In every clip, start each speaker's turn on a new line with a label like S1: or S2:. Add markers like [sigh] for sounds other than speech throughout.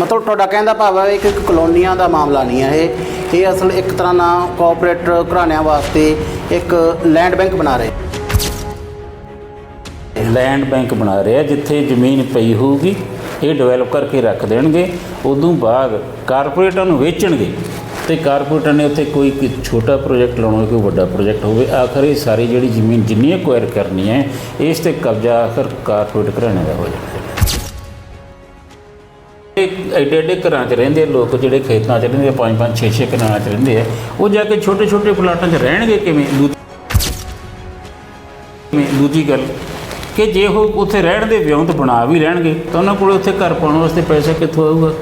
S1: ਮਤਲਬ ਤੁਹਾਡਾ ਕਹਿੰਦਾ ਭਾਵ ਹੈ ਕਿ ਇੱਕ ਕਲੋਨੀਆਂ ਦਾ ਮਾਮਲਾ ਨਹੀਂ ਹੈ ਇਹ। ਇਹ ਅਸਲ ਇੱਕ ਤਰ੍ਹਾਂ ਨਾਲ ਕੋਆਪਰੇਟ ਘਰਾਣਿਆਂ ਵਾਸਤੇ ਇੱਕ ਲੈਂਡ ਬੈਂਕ ਬਣਾ ਰਹੇ।
S2: ਲੈਂਡ ਬੈਂਕ ਬਣਾ ਰਹੇ ਆ ਜਿੱਥੇ ਜ਼ਮੀਨ ਪਈ ਹੋਊਗੀ, ਇਹ ਡਿਵੈਲਪ ਕਰਕੇ ਰੱਖ ਦੇਣਗੇ, ਉਦੋਂ ਬਾਅਦ ਕਾਰਪੋਰੇਟਾਂ ਨੂੰ ਵੇਚਣਗੇ। ਤੇ ਕਾਰਪੋਰੇਟਾਂ ਨੇ ਉੱਥੇ ਕੋਈ ਛੋਟਾ ਪ੍ਰੋਜੈਕਟ ਲਾਉਣਾ ਕੋਈ ਵੱਡਾ ਪ੍ਰੋਜੈਕਟ ਹੋਵੇ, ਆਖਰ ਇਹ ਸਾਰੀ ਜਿਹੜੀ ਜ਼ਮੀਨ ਜਿੰਨੀ ਐਕਵਾਇਰ ਕਰਨੀ ਹੈ, ਇਸ ਤੇ ਕਬਜ਼ਾ ਆਖਰ ਕਾਰਪੋਰੇਟ ਘਰਾਣੇ ਦਾ ਹੋ ਜਾਣਾ। ਐਡੇ ਐਡੇ ਘਰਾਂ 'ਚ ਰਹਿੰਦੇ ਲੋਕ, ਜਿਹੜੇ ਖੇਤਾਂ 'ਚ ਰਹਿੰਦੇ ਆ, ਪੰਜ ਪੰਜ, ਛੇ ਛੇ ਘਰਾਂ 'ਚ ਰਹਿੰਦੇ ਆ, ਉਹ ਜਾ ਕੇ ਛੋਟੇ ਛੋਟੇ ਪਲਾਟਾਂ 'ਚ ਰਹਿਣਗੇ ਕਿਵੇਂ ਦੂ- ਕਿਵੇਂ? ਦੂਜੀ ਗੱਲ ਕਿ ਜੇ ਉਹ ਉੱਥੇ ਰਹਿਣ ਦੇ ਵਿਉਂਤ ਬਣਾ ਵੀ ਰਹਿਣਗੇ ਤਾਂ ਉਹਨਾਂ ਕੋਲ ਉੱਥੇ ਘਰ ਪਾਉਣ ਵਾਸਤੇ ਪੈਸਾ ਕਿੱਥੋਂ ਆਊਗਾ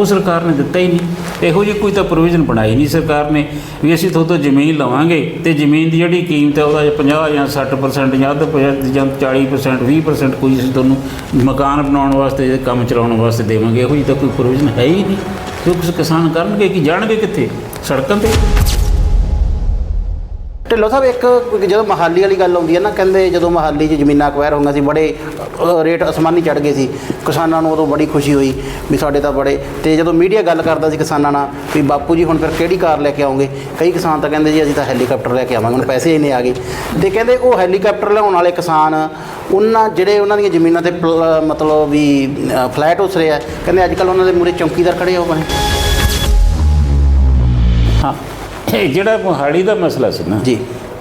S2: ਉਹ- ਸਰਕਾਰ ਨੇ ਦਿੱਤਾ ਹੀ ਨਹੀਂ। ਇਹੋ ਜਿਹੀ ਕੋਈ ਤਾਂ ਪ੍ਰੋਵੀਜ਼ਨ ਬਣਾਈ ਨਹੀਂ ਸਰਕਾਰ ਨੇ ਵੀ ਅਸੀਂ ਤੁਹਾਡੇ ਤੋਂ ਜ਼ਮੀਨ ਲਵਾਂਗੇ ਤੇ ਜ਼ਮੀਨ ਦੀ ਜਿਹੜੀ ਕੀਮਤ ਹੈ ਉਹਦਾ 50 ਜਾਂ 60% ਜਾਂ ਅੱਧ ਪ- ਜਾਂ 40% 20% ਕੋਈ ਅਸੀਂ ਤੁਹਾਨੂੰ ਮਕਾਨ ਬਣਾਉਣ ਵਾਸਤੇ ਕੰਮ ਚਲਾਉਣ ਵਾਸਤੇ ਦੇਵਾਂਗੇ। ਇਹੋ ਜਿਹੀ ਤਾਂ ਕੋਈ ਪ੍ਰੋਵੀਜ਼ਨ ਹੈ ਹੀ ਨਹੀਂ। ਕਿਉਂਕਿ ਕਿਸਾਨ ਕਰਨਗੇ ਕਿ ਜਾਣਗੇ ਕਿੱਥੇ? ਸੜਕਾਂ ਤੇ।
S1: ਢਿੱਲੋਂ ਸਾਹਿਬ, ਇੱਕ ਜਦੋਂ ਮਹਾਲੀ ਵਾਲੀ ਗੱਲ ਆਉਂਦੀ ਹੈ ਨਾ, ਕਹਿੰਦੇ ਜਦੋਂ ਮਹਾਲੀ 'ਚ ਜ਼ਮੀਨਾਂ ਅਕਵਾਇਰ ਹੋਈਆਂ ਸੀ, ਬੜੇ ਰੇਟ ਅਸਮਾਨੀ ਚੜ ਗਏ ਸੀ। ਕਿਸਾਨਾਂ ਨੂੰ ਉਦੋਂ ਬੜੀ ਖੁਸ਼ੀ ਹੋਈ ਵੀ ਸਾਡੇ ਤਾਂ ਬੜੇ। ਤੇ ਜਦੋਂ ਮੀਡੀਆ ਗੱਲ ਕਰਦਾ ਸੀ ਕਿਸਾਨਾਂ ਨਾਲ, ਵੀ ਬਾਪੂ ਜੀ ਹੁਣ ਫਿਰ ਕਿਹੜੀ ਕਾਰ ਲੈ ਕੇ ਆਉਂਗੇ ਕਈ ਕਿਸਾਨ ਤਾਂ ਕਹਿੰਦੇ ਜੀ, ਅਸੀਂ ਤਾਂ ਹੈਲੀਕਾਪਟਰ ਲੈ ਕੇ ਆਵਾਂਗੇ, ਹੁਣ ਪੈਸੇ ਨਹੀਂ ਆ ਗਏ। ਤੇ ਕਹਿੰਦੇ ਉਹ ਹੈਲੀਕਾਪਟਰ ਲਿਆਉਣ ਵਾਲੇ ਕਿਸਾਨ, ਉਹਨਾਂ ਜਿਹੜੇ ਉਹਨਾਂ ਦੀਆਂ ਜ਼ਮੀਨਾਂ ਤੇ ਪਲ- ਮਤਲਬ ਵੀ ਫਲੈਟ ਉਸਰੇ ਆ ਕਹਿੰਦੇ ਅੱਜ ਕੱਲ ਉਹਨਾਂ ਦੇ ਮੂਰੇ ਚੌਕੀਦਾਰ ਖੜੇ ਹੋ ਬਣੇ [coughs]
S2: ਜਿਹੜਾ ਮੋਹਾਲੀ ਦਾ ਮਸਲਾ ਸੀ ਨਾ
S1: ਜੀ।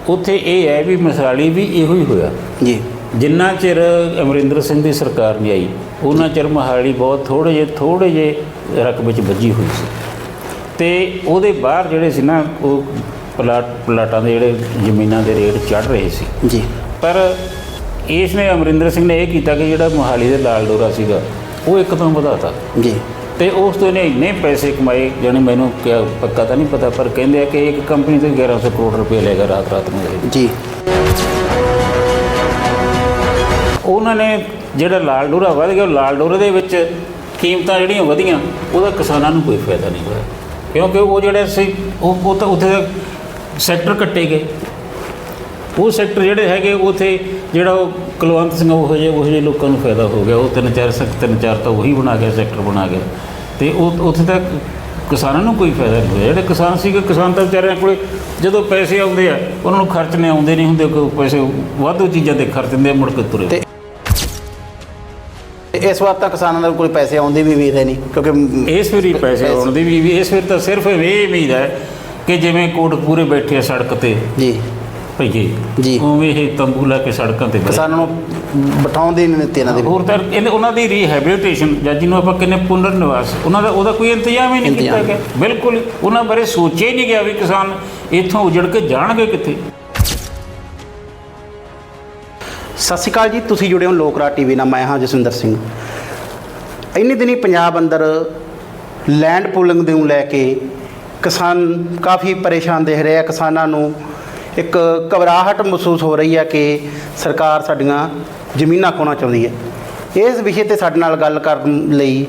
S2: ਉੱਥੇ ਇਹ ਹੈ ਵੀ ਮਸਾਲੀ ਵੀ ਇਹੋ ਹੀ ਹੋਇਆ।
S1: ਜੀ।
S2: ਜਿੰਨਾ ਚਿਰ ਅਮਰਿੰਦਰ ਸਿੰਘ ਦੀ ਸਰਕਾਰ ਨਹੀਂ ਆਈ ਉਹਨਾਂ ਚਿਰ ਮੋਹਾਲੀ ਬਹੁਤ ਥੋੜੇ ਜਿਹੇ ਥੋੜੇ ਜਿਹੇ ਰਕਬੇ 'ਚ ਵੱਜੀ ਹੋਈ ਸੀ। ਤੇ ਉਹਦੇ ਬਾਹਰ ਜਿਹੜੇ ਸੀ ਨਾ ਉਹ ਪਲਾਟ ਪਲਾਟਾਂ ਦੇ ਜਿਹੜੇ ਜ਼ਮੀਨਾਂ ਦੇ ਰੇਟ ਚੜ ਰਹੇ ਸੀ।
S1: ਜੀ।
S2: ਪਰ ਇਸ ਨੇ ਅਮਰਿੰਦਰ ਸਿੰਘ ਨੇ ਇਹ ਕੀਤਾ ਕਿ ਜਿਹੜਾ ਮੋਹਾਲੀ ਦੇ ਲਾਲ ਡੋਰਾ ਸੀਗਾ ਉਹ ਇੱਕਦਮ ਵਧਾਤਾ।
S1: ਜੀ।
S2: ਤੇ ਉਸ ਤੋਂ ਇਹਨੇ ਇੰਨੇ ਪੈਸੇ ਕਮਾਏ ਜਾਣੀ ਮੈਨੂੰ ਕਿਆ ਪੱਕਾ ਤਾਂ ਨਹੀਂ ਪਤਾ ਪਰ ਕਹਿੰਦੇ ਆ ਕਿ ਇੱਕ ਕੰਪਨੀ ਤੋਂ 1100 ਕਰੋੜ ਰੁਪਏ ਲੈ ਗਿਆ ਰਾਤ ਰਾਤ ਨੂੰ ਇਹ।
S1: ਜੀ।
S2: ਉਹਨਾਂ ਨੇ ਜਿਹੜਾ ਲਾਲ ਡੋਰਾ ਵਧ ਗਿਆ ਉਹ ਲਾਲ ਡੋਰੇ ਦੇ ਵਿੱਚ ਕੀਮਤਾਂ ਜਿਹੜੀਆਂ ਵਧੀਆਂ ਉਹਦਾ ਕਿਸਾਨਾਂ ਨੂੰ ਕੋਈ ਫਾਇਦਾ ਨਹੀਂ ਹੋਇਆ। ਕਿਉਂਕਿ ਉਹ ਜਿਹੜੇ ਸੀ ਉਹ ਉਹ ਤਾਂ ਉੱਥੇ ਸੈਕਟਰ ਕੱਟੇ ਗਏ। ਉਹ ਸੈਕਟਰ ਜਿਹੜੇ ਹੈਗੇ ਉਥੇ ਜਿਹੜਾ ਉਹ ਕੁਲਵੰਤ ਸਿੰਘ ਉਹ ਜਿਹੇ ਉਹ ਜਿਹੇ ਲੋਕਾਂ ਨੂੰ ਫਾਇਦਾ ਹੋ ਗਿਆ। ਉਹ ਤਿੰਨ ਚਾਰ ਸੈਕ ਤਿੰਨ ਚਾਰ ਤਾਂ ਉਹੀ ਬਣਾ ਗਿਆ ਸੈਕਟਰ ਬਣਾ ਗਿਆ। ਤੇ ਉਹ ਉੱਥੇ ਤੱਕ ਕਿਸਾਨਾਂ ਨੂੰ ਕੋਈ ਫਾਇਦਾ ਨਹੀਂ ਹੋਇਆ। ਜਿਹੜੇ ਕਿਸਾਨ ਸੀਗੇ ਕਿਸਾਨ ਤਾਂ ਵਿਚਾਰਿਆਂ ਕੋਲੇ ਜਦੋਂ ਪੈਸੇ ਆਉਂਦੇ ਆ ਉਹਨਾਂ ਨੂੰ ਖਰਚਣੇ ਆਉਂਦੇ ਨਹੀਂ ਹੁੰਦੇ ਕੋਈ ਪੈਸੇ ਵਾਧੂ ਚੀਜ਼ਾਂ ਤੇ ਖਰਚ ਦਿੰਦੇ ਮੁੜ ਕੇ ਤੁਰੇ।
S1: ਤੇ ਇਸ ਵਾਰ ਤਾਂ ਕਿਸਾਨਾਂ ਦੇ ਕੋਲ ਪੈਸੇ ਆਉਂਦੇ ਵੀ ਹੈ ਨਹੀਂ ਕਿਉਂਕਿ
S2: ਇਸ ਵਾਰੀ ਪੈਸੇ ਆਉਣ ਦੀ ਵੀ ਇਸ ਵਾਰ ਤਾਂ ਸਿਰਫ ਇਹ ਉਮੀਦ ਹੈ ਕਿ ਜਿਵੇਂ ਕੋਟਪੂਰੇ ਬੈਠੇ ਆ ਸੜਕ ਤੇ
S1: ਜੀ।
S2: ਭਈਏ
S1: ਜੀ।
S2: ਉਵੇਂ ਇਹ ਤੰਬੂ ਲਾ ਕੇ ਸੜਕਾਂ ਤੇ ਬੈਠੇ
S1: ਕਿਸਾਨਾਂ ਨੂੰ ਬਿਠਾਉਂਦੇ ਨਹੀਂ ਦਿੱਤੇ ਇਹਨਾਂ ਦੇ।
S2: ਹੋਰ ਤਾਂ ਇਹਨੇ ਉਹਨਾਂ ਦੀ ਰੀਹੈਬਿਲਿਟੇਸ਼ਨ ਜਾਂ ਜਿਹਨੂੰ ਆਪਾਂ ਕਹਿੰਦੇ ਪੁਨਰ ਨਿਵਾਸ ਉਹਨਾਂ ਦਾ ਉਹਦਾ ਕੋਈ ਇੰਤਜ਼ਾਮ ਹੀ ਨਹੀਂ ਕੀਤਾ
S1: ਇੰਤਜ਼ਾਮ।
S2: ਗਿਆ। ਬਿਲਕੁਲ ਹੀ। ਉਹਨਾਂ ਬਾਰੇ ਸੋਚਿਆ ਹੀ ਨਹੀਂ ਗਿਆ ਵੀ ਕਿਸਾਨ ਇੱਥੋਂ ਉਜੜ ਕੇ ਜਾਣਗੇ ਕਿੱਥੇ।
S1: ਸਤਿ ਸ਼੍ਰੀ ਅਕਾਲ ਜੀ ਤੁਸੀਂ ਜੁੜੇ ਹੋ ਲੋਕਰਾ ਟੀਵੀ ਨਾਲ। ਮੈਂ ਹਾਂ ਜਸਵਿੰਦਰ ਸਿੰਘ। ਇੰਨੇ ਦਿਨੀ ਪੰਜਾਬ ਅੰਦਰ ਲੈਂਡ ਪੂਲਿੰਗ ਨੂੰ ਲੈ ਕੇ ਕਿਸਾਨ ਕਾਫੀ ਪਰੇਸ਼ਾਨ ਦੇਖ ਰਹੇ ਆ। ਕਿਸਾਨਾਂ ਨੂੰ ਇੱਕ ਘਬਰਾਹਟ ਮਹਿਸੂਸ ਹੋ ਰਹੀ ਹੈ ਕਿ ਸਰਕਾਰ ਸਾਡੀਆਂ ਜ਼ਮੀਨਾਂ ਖੋਣਾ ਚਾਹੁੰਦੀ ਹੈ। ਇਸ ਵਿਸ਼ੇ ਤੇ ਸਾਡੇ ਨਾਲ ਗੱਲ ਕਰਨ ਲਈ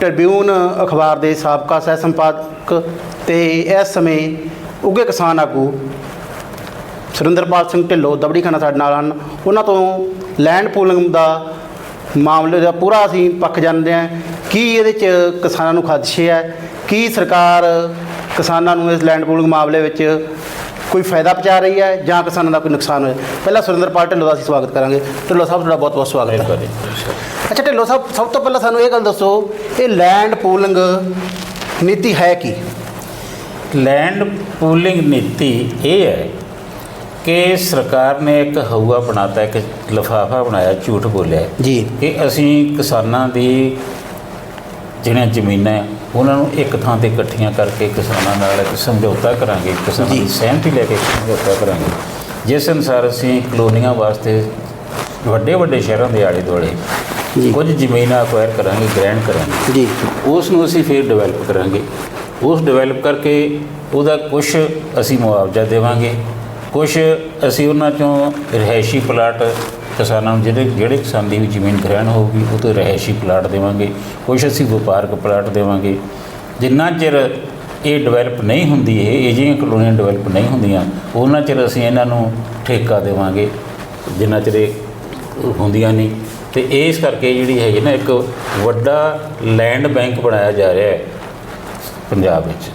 S1: ਟ੍ਰਿਬਿਊਨ ਅਖਬਾਰ ਦੇ ਸਾਬਕਾ ਸਹਿ ਸੰਪਾਦਕ ਤੇ ਇਸ ਸਮੇਂ ਉੱਘੇ ਕਿਸਾਨ ਆਗੂ ਸੁਰਿੰਦਰਪਾਲ ਸਿੰਘ ਢਿੱਲੋਂ ਦਬੜੀ ਖਾਨਾ ਸਾਡੇ ਨਾਲ ਹਨ। ਉਹਨਾਂ ਤੋਂ ਲੈਂਡ ਪੂਲਿੰਗ ਦਾ ਮਾਮਲੇ ਦਾ ਪੂਰਾ ਅਸੀਂ ਪੱਖ ਜਾਣਦੇ ਹਾਂ। ਕੀ ਇਹਦੇ ਚ ਕਿਸਾਨਾਂ ਨੂੰ ਖਦਸ਼ੇ ਹੈ? ਕੀ ਸਰਕਾਰ ਕਿਸਾਨਾਂ ਨੂੰ ਇਸ ਲੈਂਡ ਪੂਲਿੰਗ ਮਾਮਲੇ ਵਿੱਚ ਕੋਈ ਫਾਇਦਾ ਪਹੁੰਚਾ ਰਹੀ ਹੈ ਜਾਂ ਕਿਸਾਨਾਂ ਦਾ ਕੋਈ ਨੁਕਸਾਨ ਹੋਇਆ? ਪਹਿਲਾਂ ਸੁਰਿੰਦਰਪਾਲ ਢਿੱਲੋਂ ਦਾ ਅਸੀਂ ਸਵਾਗਤ ਕਰਾਂਗੇ। ਢਿੱਲੋਂ ਸਾਹਿਬ ਤੁਹਾਡਾ ਬਹੁਤ ਬਹੁਤ ਸਵਾਗਤ ਹੈ। ਅੱਛਾ ਢਿੱਲੋਂ ਸਾਹਿਬ ਸਭ ਤੋਂ ਪਹਿਲਾਂ ਸਾਨੂੰ ਇਹ ਗੱਲ ਦੱਸੋ ਇਹ ਲੈਂਡ ਪੂਲਿੰਗ ਨੀਤੀ ਹੈ ਕੀ?
S2: ਲੈਂਡ ਪੂਲਿੰਗ ਨੀਤੀ ਇਹ ਹੈ ਕਿ ਸਰਕਾਰ ਨੇ ਇੱਕ ਹਊਆ ਬਣਾਤਾ ਇੱਕ ਲਿਫਾਫਾ ਬਣਾਇਆ ਝੂਠ ਬੋਲਿਆ।
S1: ਜੀ।
S2: ਕਿ ਅਸੀਂ ਕਿਸਾਨਾਂ ਦੀ ਜਿਹੜੀਆਂ ਜ਼ਮੀਨਾਂ ਉਹਨਾਂ ਨੂੰ ਇੱਕ ਥਾਂ ਤੇ ਇਕੱਠੀਆਂ ਕਰਕੇ ਕਿਸਾਨਾਂ ਨਾਲ ਇੱਕ ਸਮਝੌਤਾ ਕਰਾਂਗੇ ਕਿਸਾਨਾਂ। ਦੀ ਸਹਿਮਤੀ ਲੈ ਕੇ ਸਮਝੌਤਾ ਕਰਾਂਗੇ। ਜਿਸ ਅਨੁਸਾਰ ਅਸੀਂ ਕਲੋਨੀਆਂ ਵਾਸਤੇ ਵੱਡੇ ਵੱਡੇ ਸ਼ਹਿਰਾਂ ਦੇ ਆਲੇ ਦੁਆਲੇ। ਕੁਝ ਜ਼ਮੀਨਾਂ ਅਕਵਾਇਰ ਕਰਾਂਗੇ ਗ੍ਰੈਂਡ ਕਰਾਂਗੇ।
S1: ਜੀ।
S2: ਉਸ ਨੂੰ ਅਸੀਂ ਫਿਰ ਡਿਵੈਲਪ ਕਰਾਂਗੇ। ਉਸ ਡਿਵੈਲਪ ਕਰਕੇ ਉਹਦਾ ਕੁਝ ਅਸੀਂ ਮੁਆਵਜ਼ਾ ਦੇਵਾਂਗੇ। ਕੁਝ ਅਸੀਂ ਉਹਨਾਂ ਚੋਂ ਰਿਹਾਇਸ਼ੀ ਪਲਾਟ ਕਿਸਾਨਾਂ ਨੂੰ ਜਿਹੜੇ ਜਿਹੜੇ ਕਿਸਾਨ ਦੀ ਵੀ ਜ਼ਮੀਨ ਗ੍ਰਹਿਣ ਹੋਊਗੀ, ਉਹ ਤੋਂ ਰਿਹਾਇਸ਼ੀ ਪਲਾਟ ਦੇਵਾਂਗੇ। ਕੁਛ ਅਸੀਂ ਵਪਾਰਕ ਪਲਾਟ ਦੇਵਾਂਗੇ। ਜਿੰਨਾ ਚਿਰ ਇਹ ਡਿਵੈਲਪ ਨਹੀਂ ਹੁੰਦੀ, ਇਹ ਅਜਿਹੀਆਂ ਕਲੋਨੀਆਂ ਡਿਵੈਲਪ ਨਹੀਂ ਹੁੰਦੀਆਂ, ਉਹਨਾਂ ਚਿਰ ਅਸੀਂ ਇਹਨਾਂ ਨੂੰ ਠੇਕਾ ਦੇਵਾਂਗੇ, ਜਿੰਨਾ ਚਿਰ ਇਹ ਹੁੰਦੀਆਂ ਨਹੀਂ। ਤੇ ਇਸ ਕਰਕੇ ਜਿਹੜੀ ਹੈਗੀ ਨਾ, ਇੱਕ ਵੱਡਾ ਲੈਂਡ ਬੈਂਕ ਬਣਾਇਆ ਜਾ ਰਿਹਾ ਹੈ, ਪੰਜਾਬ ਵਿੱਚ।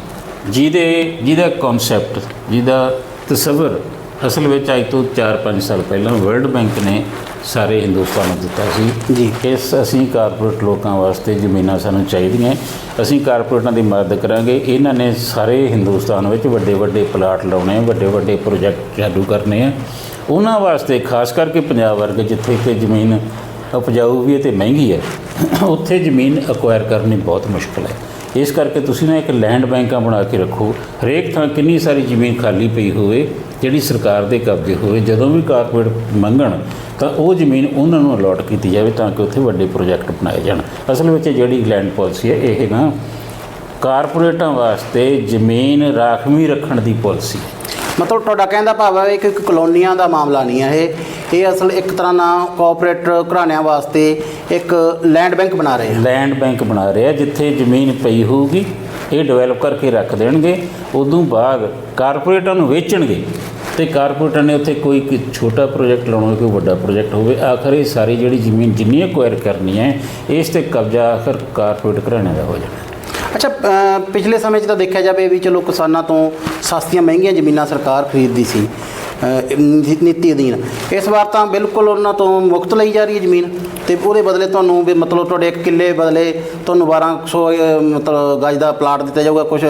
S2: ਜਿਹਦੇ, ਜਿਹਦਾ ਕਨਸੈਪਟ ਜਿਹਦਾ ਤਸਵਰ ਅਸਲ ਵਿੱਚ ਅੱਜ ਤੋਂ 4-5 ਸਾਲ ਪਹਿਲਾਂ ਵਰਲਡ ਬੈਂਕ ਨੇ ਸਾਰੇ ਹਿੰਦੁਸਤਾਨ ਨੂੰ ਦਿੱਤਾ ਸੀ
S1: ਜੀ।
S2: ਇਸ ਅਸੀਂ ਕਾਰਪੋਰੇਟ ਲੋਕਾਂ ਵਾਸਤੇ ਜ਼ਮੀਨਾਂ ਸਾਨੂੰ ਚਾਹੀਦੀਆਂ। ਅਸੀਂ ਕਾਰਪੋਰੇਟਾਂ ਦੀ ਮਦਦ ਕਰਾਂਗੇ। ਇਹਨਾਂ ਨੇ ਸਾਰੇ ਹਿੰਦੁਸਤਾਨ ਵਿੱਚ ਵੱਡੇ ਵੱਡੇ ਪਲਾਟ ਲਾਉਣੇ ਵੱਡੇ ਵੱਡੇ ਪ੍ਰੋਜੈਕਟ ਚਾਲੂ ਕਰਨੇ ਆ। ਉਹਨਾਂ ਵਾਸਤੇ ਖਾਸ ਕਰਕੇ ਪੰਜਾਬ ਵਰਗੇ ਜਿੱਥੇ ਕਿ ਜ਼ਮੀਨ ਉਪਜਾਊ ਵੀ ਹੈ ਤੇ ਮਹਿੰਗੀ ਹੈ ਉੱਥੇ ਜ਼ਮੀਨ ਅਕਵਾਇਰ ਕਰਨੀ ਬਹੁਤ ਮੁਸ਼ਕਲ ਹੈ। ਇਸ ਕਰਕੇ ਤੁਸੀਂ ਨਾ ਇੱਕ ਲੈਂਡ ਬੈਂਕਾਂ ਬਣਾ ਕੇ ਰੱਖੋ। ਹਰੇਕ ਥਾਂ ਕਿੰਨੀ ਸਾਰੀ ਜ਼ਮੀਨ ਖਾਲੀ ਪਈ ਹੋਵੇ, ਜਿਹੜੀ ਸਰਕਾਰ ਦੇ ਕਬਜ਼ੇ ਹੋਵੇ, ਜਦੋਂ ਵੀ ਕਾਰਪੋਰੇਟ ਮੰਗਣ, ਤਾਂ ਉਹ ਜ਼ਮੀਨ ਉਹਨਾਂ ਨੂੰ ਅਲਾਟ ਕੀਤੀ ਜਾਵੇ ਤਾਂ ਕਿ ਉੱਥੇ ਵੱਡੇ ਪ੍ਰੋਜੈਕਟ ਬਣਾਏ ਜਾਣ। ਅਸਲ ਵਿੱਚ ਜਿਹੜੀ ਲੈਂਡ ਪਾਲਿਸੀ ਹੈ, ਇਹ ਨਾ ਕਾਰਪੋਰੇਟਾਂ ਵਾਸਤੇ ਜ਼ਮੀਨ ਰਾਖਵੀਂ ਰੱਖਣ ਦੀ ਪਾਲਿਸੀ
S1: ਮਤਲਬ ਤੁਹਾਡਾ ਕਹਿੰਦਾ ਭਾਵ ਹੈ ਕਿ ਇੱਕ ਕਲੋਨੀਆਂ ਦਾ ਮਾਮਲਾ ਨਹੀਂ ਹੈ ਇਹ। ਇਹ ਅਸਲ ਇੱਕ ਤਰ੍ਹਾਂ ਨਾਲ ਕੋਆਪਰੇਟ ਘਰਾਣਿਆਂ ਵਾਸਤੇ ਇੱਕ ਲੈਂਡ ਬੈਂਕ ਬਣਾ ਰਹੇ ਆ।
S2: ਲੈਂਡ ਬੈਂਕ ਬਣਾ ਰਿਹਾ ਜਿੱਥੇ ਜ਼ਮੀਨ ਪਈ ਹੋਊਗੀ, ਇਹ ਡਿਵੈਲਪ ਕਰਕੇ ਰੱਖ ਦੇਣਗੇ, ਉਦੋਂ ਬਾਅਦ ਕਾਰਪੋਰੇਟਾਂ ਨੂੰ ਵੇਚਣਗੇ। ਤੇ ਕਾਰਪੋਰੇਟਾਂ ਨੇ ਉੱਥੇ ਕੋਈ ਕੋਈ ਛੋਟਾ ਪ੍ਰੋਜੈਕਟ ਲਾਉਣਾ ਹੋਵੇ, ਕੋਈ ਵੱਡਾ ਪ੍ਰੋਜੈਕਟ ਹੋਵੇ, ਆਖਰ ਇਹ ਸਾਰੀ ਜਿਹੜੀ ਜ਼ਮੀਨ ਜਿੰਨੀ ਐਕਵਾਇਰ ਕਰਨੀ ਹੈ, ਇਸ ਤੇ ਕਬਜ਼ਾ ਆਖਰ ਕਾਰਪੋਰੇਟ ਘਰਾਣੇ ਦਾ ਹੋ ਜਾਣਾ।
S1: ਅੱਛਾ ਪਿਛਲੇ ਸਮੇਂ 'ਚ ਤਾਂ ਦੇਖਿਆ ਜਾਵੇ ਵੀ ਚਲੋ ਕਿਸਾਨਾਂ ਤੋਂ ਸਸਤੀਆਂ ਮਹਿੰਗੀਆਂ ਜ਼ਮੀਨਾਂ ਸਰਕਾਰ ਖਰੀਦਦੀ ਸੀ ਨੀਤੀ ਅਧੀਨ। ਇਸ ਵਾਰ ਤਾਂ ਬਿਲਕੁਲ ਉਹਨਾਂ ਤੋਂ ਮੁਫਤ ਲਈ ਜਾ ਰਹੀ ਹੈ ਜ਼ਮੀਨ ਤੇ ਉਹਦੇ ਬਦਲੇ ਤੁਹਾਨੂੰ ਵੀ ਮਤਲਬ ਤੁਹਾਡੇ ਇੱਕ ਕਿੱਲੇ ਬਦਲੇ ਤੁਹਾਨੂੰ 1200 ਅ, ਮਤਲਬ ਗਜ ਦਾ ਪਲਾਟ ਦਿੱਤਾ ਜਾਊਗਾ ਕੁਝ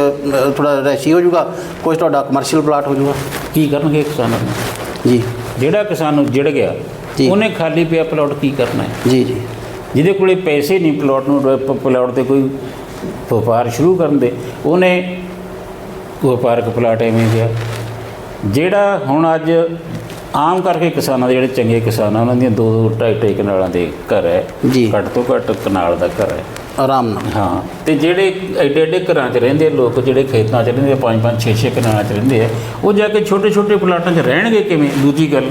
S1: ਥੋੜਾ ਰੈਸ਼ੀ ਹੋ ਜਾਊਗਾ ਕੁਝ ਤੁਹਾਡਾ ਕਮਰਸ਼ੀਅਲ ਪਲਾਟ ਹੋ ਜਾਊਗਾ।
S2: ਕੀ ਕਰਨਗੇ ਕਿਸਾਨਾਂ? ਨੂੰ
S1: ਜੀ।
S2: ਜਿਹੜਾ ਕਿਸਾਨ ਨੂੰ ਜਿੜ ਗਿਆ। ਉਹਨੇ ਖਾਲੀ ਪਿਆ ਪਲਾਟ ਕੀ ਕਰਨਾ ਹੈ?
S1: ਜੀ ਜੀ।
S2: ਜਿਹਦੇ ਕੋਲੇ ਪੈਸੇ ਨਹੀਂ ਪਲਾਟ ਨੂੰ ਪਲਾਟ ਤੇ ਕੋਈ ਵਪਾਰ ਸ਼ੁਰੂ ਕਰਨ ਦੇ ਉਹਨੇ ਵਪਾਰਕ ਪਲਾਟ ਐਵੇਂ ਗਿਆ ਜਿਹੜਾ ਹੁਣ ਅੱਜ ਆਮ ਕਰਕੇ ਕਿਸਾਨਾਂ ਦੇ ਜਿਹੜੇ ਚੰਗੇ ਕਿਸਾਨ ਆ ਉਹਨਾਂ ਦੀਆਂ ਦੋ ਦੋ ਢਾਈ ਢਾਈ ਕਨਾਲਾਂ ਦੇ ਘਰ ਹੈ
S1: ਜੀ।
S2: ਘੱਟ ਤੋਂ ਘੱਟ ਕਨਾਲ ਦਾ ਘਰ ਹੈ।
S1: ਆਰਾਮ ਨਾਲ।
S2: ਹਾਂ ਤੇ ਜਿਹੜੇ ਐਡੇ ਐਡੇ ਘਰਾਂ 'ਚ ਰਹਿੰਦੇ ਲੋਕ ਜਿਹੜੇ ਖੇਤਾਂ 'ਚ ਰਹਿੰਦੇ ਪੰਜ ਪੰਜ ਛੇ ਛੇ ਕਨਾਲਾਂ 'ਚ ਰਹਿੰਦੇ ਆ ਉਹ ਜਾ ਕੇ ਛੋਟੇ ਛੋਟੇ ਪਲਾਟਾਂ 'ਚ ਰਹਿਣਗੇ ਕਿਵੇਂ? ਦੂਜੀ ਗੱਲ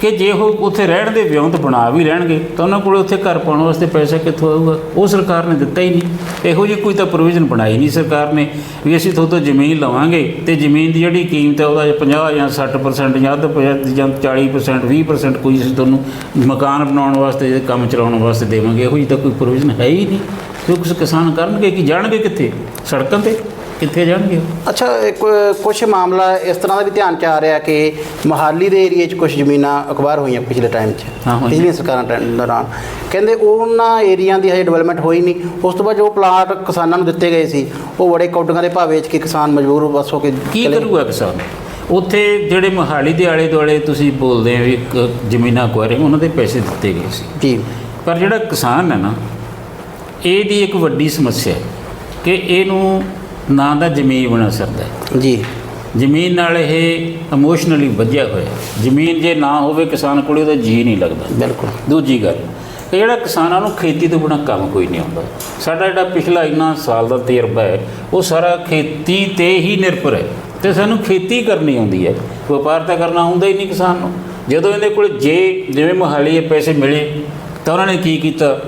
S2: ਕਿ ਜੇ ਉਹ ਉੱਥੇ ਰਹਿਣ ਦੇ ਵਿਉਂਤ ਬਣਾ ਵੀ ਰਹਿਣਗੇ ਤਾਂ ਉਹਨਾਂ ਕੋਲ ਉੱਥੇ ਘਰ ਪਾਉਣ ਵਾਸਤੇ ਪੈਸਾ ਕਿੱਥੋਂ ਆਊਗਾ? ਉਹ ਸਰਕਾਰ ਨੇ ਦਿੱਤਾ ਹੀ ਨਹੀਂ। ਇਹੋ ਜਿਹੀ ਕੋਈ ਤਾਂ ਪ੍ਰੋਵੀਜ਼ਨ ਬਣਾਈ ਨਹੀਂ ਸਰਕਾਰ ਨੇ ਵੀ ਅਸੀਂ ਤੁਹਾਡੇ ਤੋਂ ਜ਼ਮੀਨ ਲਵਾਂਗੇ ਤੇ ਜ਼ਮੀਨ ਦੀ ਜਿਹੜੀ ਕੀਮਤ ਹੈ ਉਹਦਾ 50 ਜਾਂ 60% ਜਾਂ ਅੱਧ ਪ- ਜਾਂ 40% 20% ਕੋਈ ਅਸੀਂ ਤੁਹਾਨੂੰ ਮਕਾਨ ਬਣਾਉਣ ਵਾਸਤੇ ਜਾਂ ਕੰਮ ਚਲਾਉਣ ਵਾਸਤੇ ਦੇਵਾਂਗੇ। ਇਹੋ ਜਿਹੀ ਤਾਂ ਕੋਈ ਪ੍ਰੋਵੀਜ਼ਨ ਹੈ ਹੀ ਨਹੀਂ। ਕਿਉਂਕਿ ਕੁਛ ਕਿਸਾਨ ਕਰਨਗੇ ਕਿ ਜਾਣਗੇ ਕਿੱਥੇ? ਸੜਕਾਂ ਤੇ। ਕਿੱਥੇ ਜਾਣਗੇ ਉਹ?
S1: ਅੱਛਾ ਕੁਝ ਮਾਮਲਾ ਇਸ ਤਰ੍ਹਾਂ ਦਾ ਵੀ ਧਿਆਨ ਚ ਆ ਰਿਹਾ ਕਿ ਮੋਹਾਲੀ ਦੇ ਏਰੀਏ 'ਚ ਕੁਝ ਜ਼ਮੀਨਾਂ ਅਖਬਾਰ ਹੋਈਆਂ ਪਿਛਲੇ ਟਾਈਮ 'ਚ
S2: ਹਾਂ, ਹੋਈਆਂ।
S1: ਪਿਛਲੀਆਂ ਸਰਕਾਰਾਂ ਟਾਈਮ ਦੌਰਾਨ। ਕਹਿੰਦੇ ਉਹਨਾਂ ਏਰੀਆ ਦੀ ਹਜੇ ਡਿਵੈਲਪਮੈਂਟ ਹੋਈ ਨਹੀਂ। ਉਸ ਤੋਂ ਬਾਅਦ ਜੋ ਪਲਾਟ ਕਿਸਾਨਾਂ ਨੂੰ ਦਿੱਤੇ ਗਏ ਸੀ ਉਹ ਬੜੇ ਕੌਡੀਆਂ ਦੇ ਭਾਅ ਵੇਚ ਕੇ ਕਿਸਾਨ ਮਜਬੂਰ ਬਸ ਹੋ ਕੇ
S2: ਕੀ
S1: ਚਲੇ-
S2: ਕਰੂਗਾ ਕਿਸਾਨ? ਉੱਥੇ ਜਿਹੜੇ ਮੋਹਾਲੀ ਦੇ ਆਲੇ ਦੁਆਲੇ ਤੁਸੀਂ ਬੋਲਦੇ ਆ ਵੀ ਕ- ਜ਼ਮੀਨਾਂ ਕੁਆਰੇ ਉਹਨਾਂ ਦੇ ਪੈਸੇ ਦਿੱਤੇ ਗਏ ਸੀ।
S1: ਜੀ।
S2: ਪਰ ਜਿਹੜਾ ਕਿਸਾਨ ਹੈ ਨਾ ਇਹਦੀ ਇੱਕ ਵੱਡੀ ਸਮੱਸਿਆ ਹੈ ਕਿ ਇਹਨੂੰ ਨਾ ਦਾ ਜ਼ਮੀਨ ਬਣਾ ਸਕਦਾ। ਹੈ
S1: ਜੀ।
S2: ਜ਼ਮੀਨ ਨਾਲ ਇਹ ਇਮੋਸ਼ਨਲੀ ਵੱਜਿਆ ਹੋਇਆ। ਜ਼ਮੀਨ ਜੇ ਨਾ ਹੋਵੇ ਕਿਸਾਨ ਕੋਲ ਉਹਦਾ ਜੀ ਨਹੀਂ ਲੱਗਦਾ।
S1: ਬਿਲਕੁਲ।
S2: ਦੂਜੀ ਗੱਲ ਕਿ ਜਿਹੜਾ ਕਿਸਾਨਾਂ ਨੂੰ ਖੇਤੀ ਤੋਂ ਬਿਨਾਂ ਕੰਮ ਕੋਈ ਨਹੀਂ ਆਉਂਦਾ। ਸਾਡਾ ਜਿਹੜਾ ਪਿਛਲਾ ਇੰਨਾ ਸਾਲ ਦਾ ਤਜਰਬਾ ਹੈ ਉਹ ਸਾਰਾ ਖੇਤੀ ਤੇ ਹੀ ਨਿਰਭਰ ਹੈ। ਤੇ ਸਾਨੂੰ ਖੇਤੀ ਕਰਨੀ ਆਉਂਦੀ ਹੈ। ਵਪਾਰ ਤਾਂ ਕਰਨਾ ਆਉਂਦਾ ਹੀ ਨਹੀਂ ਕਿਸਾਨ ਨੂੰ। ਜਦੋਂ ਇਹਦੇ ਕੋਲ ਜੇ ਜਿਵੇਂ ਮੋਹਾਲੀ ਇਹ ਪੈਸੇ ਮਿਲੇ ਤਾਂ ਉਹਨਾਂ ਨੇ ਕੀ ਕੀਤਾ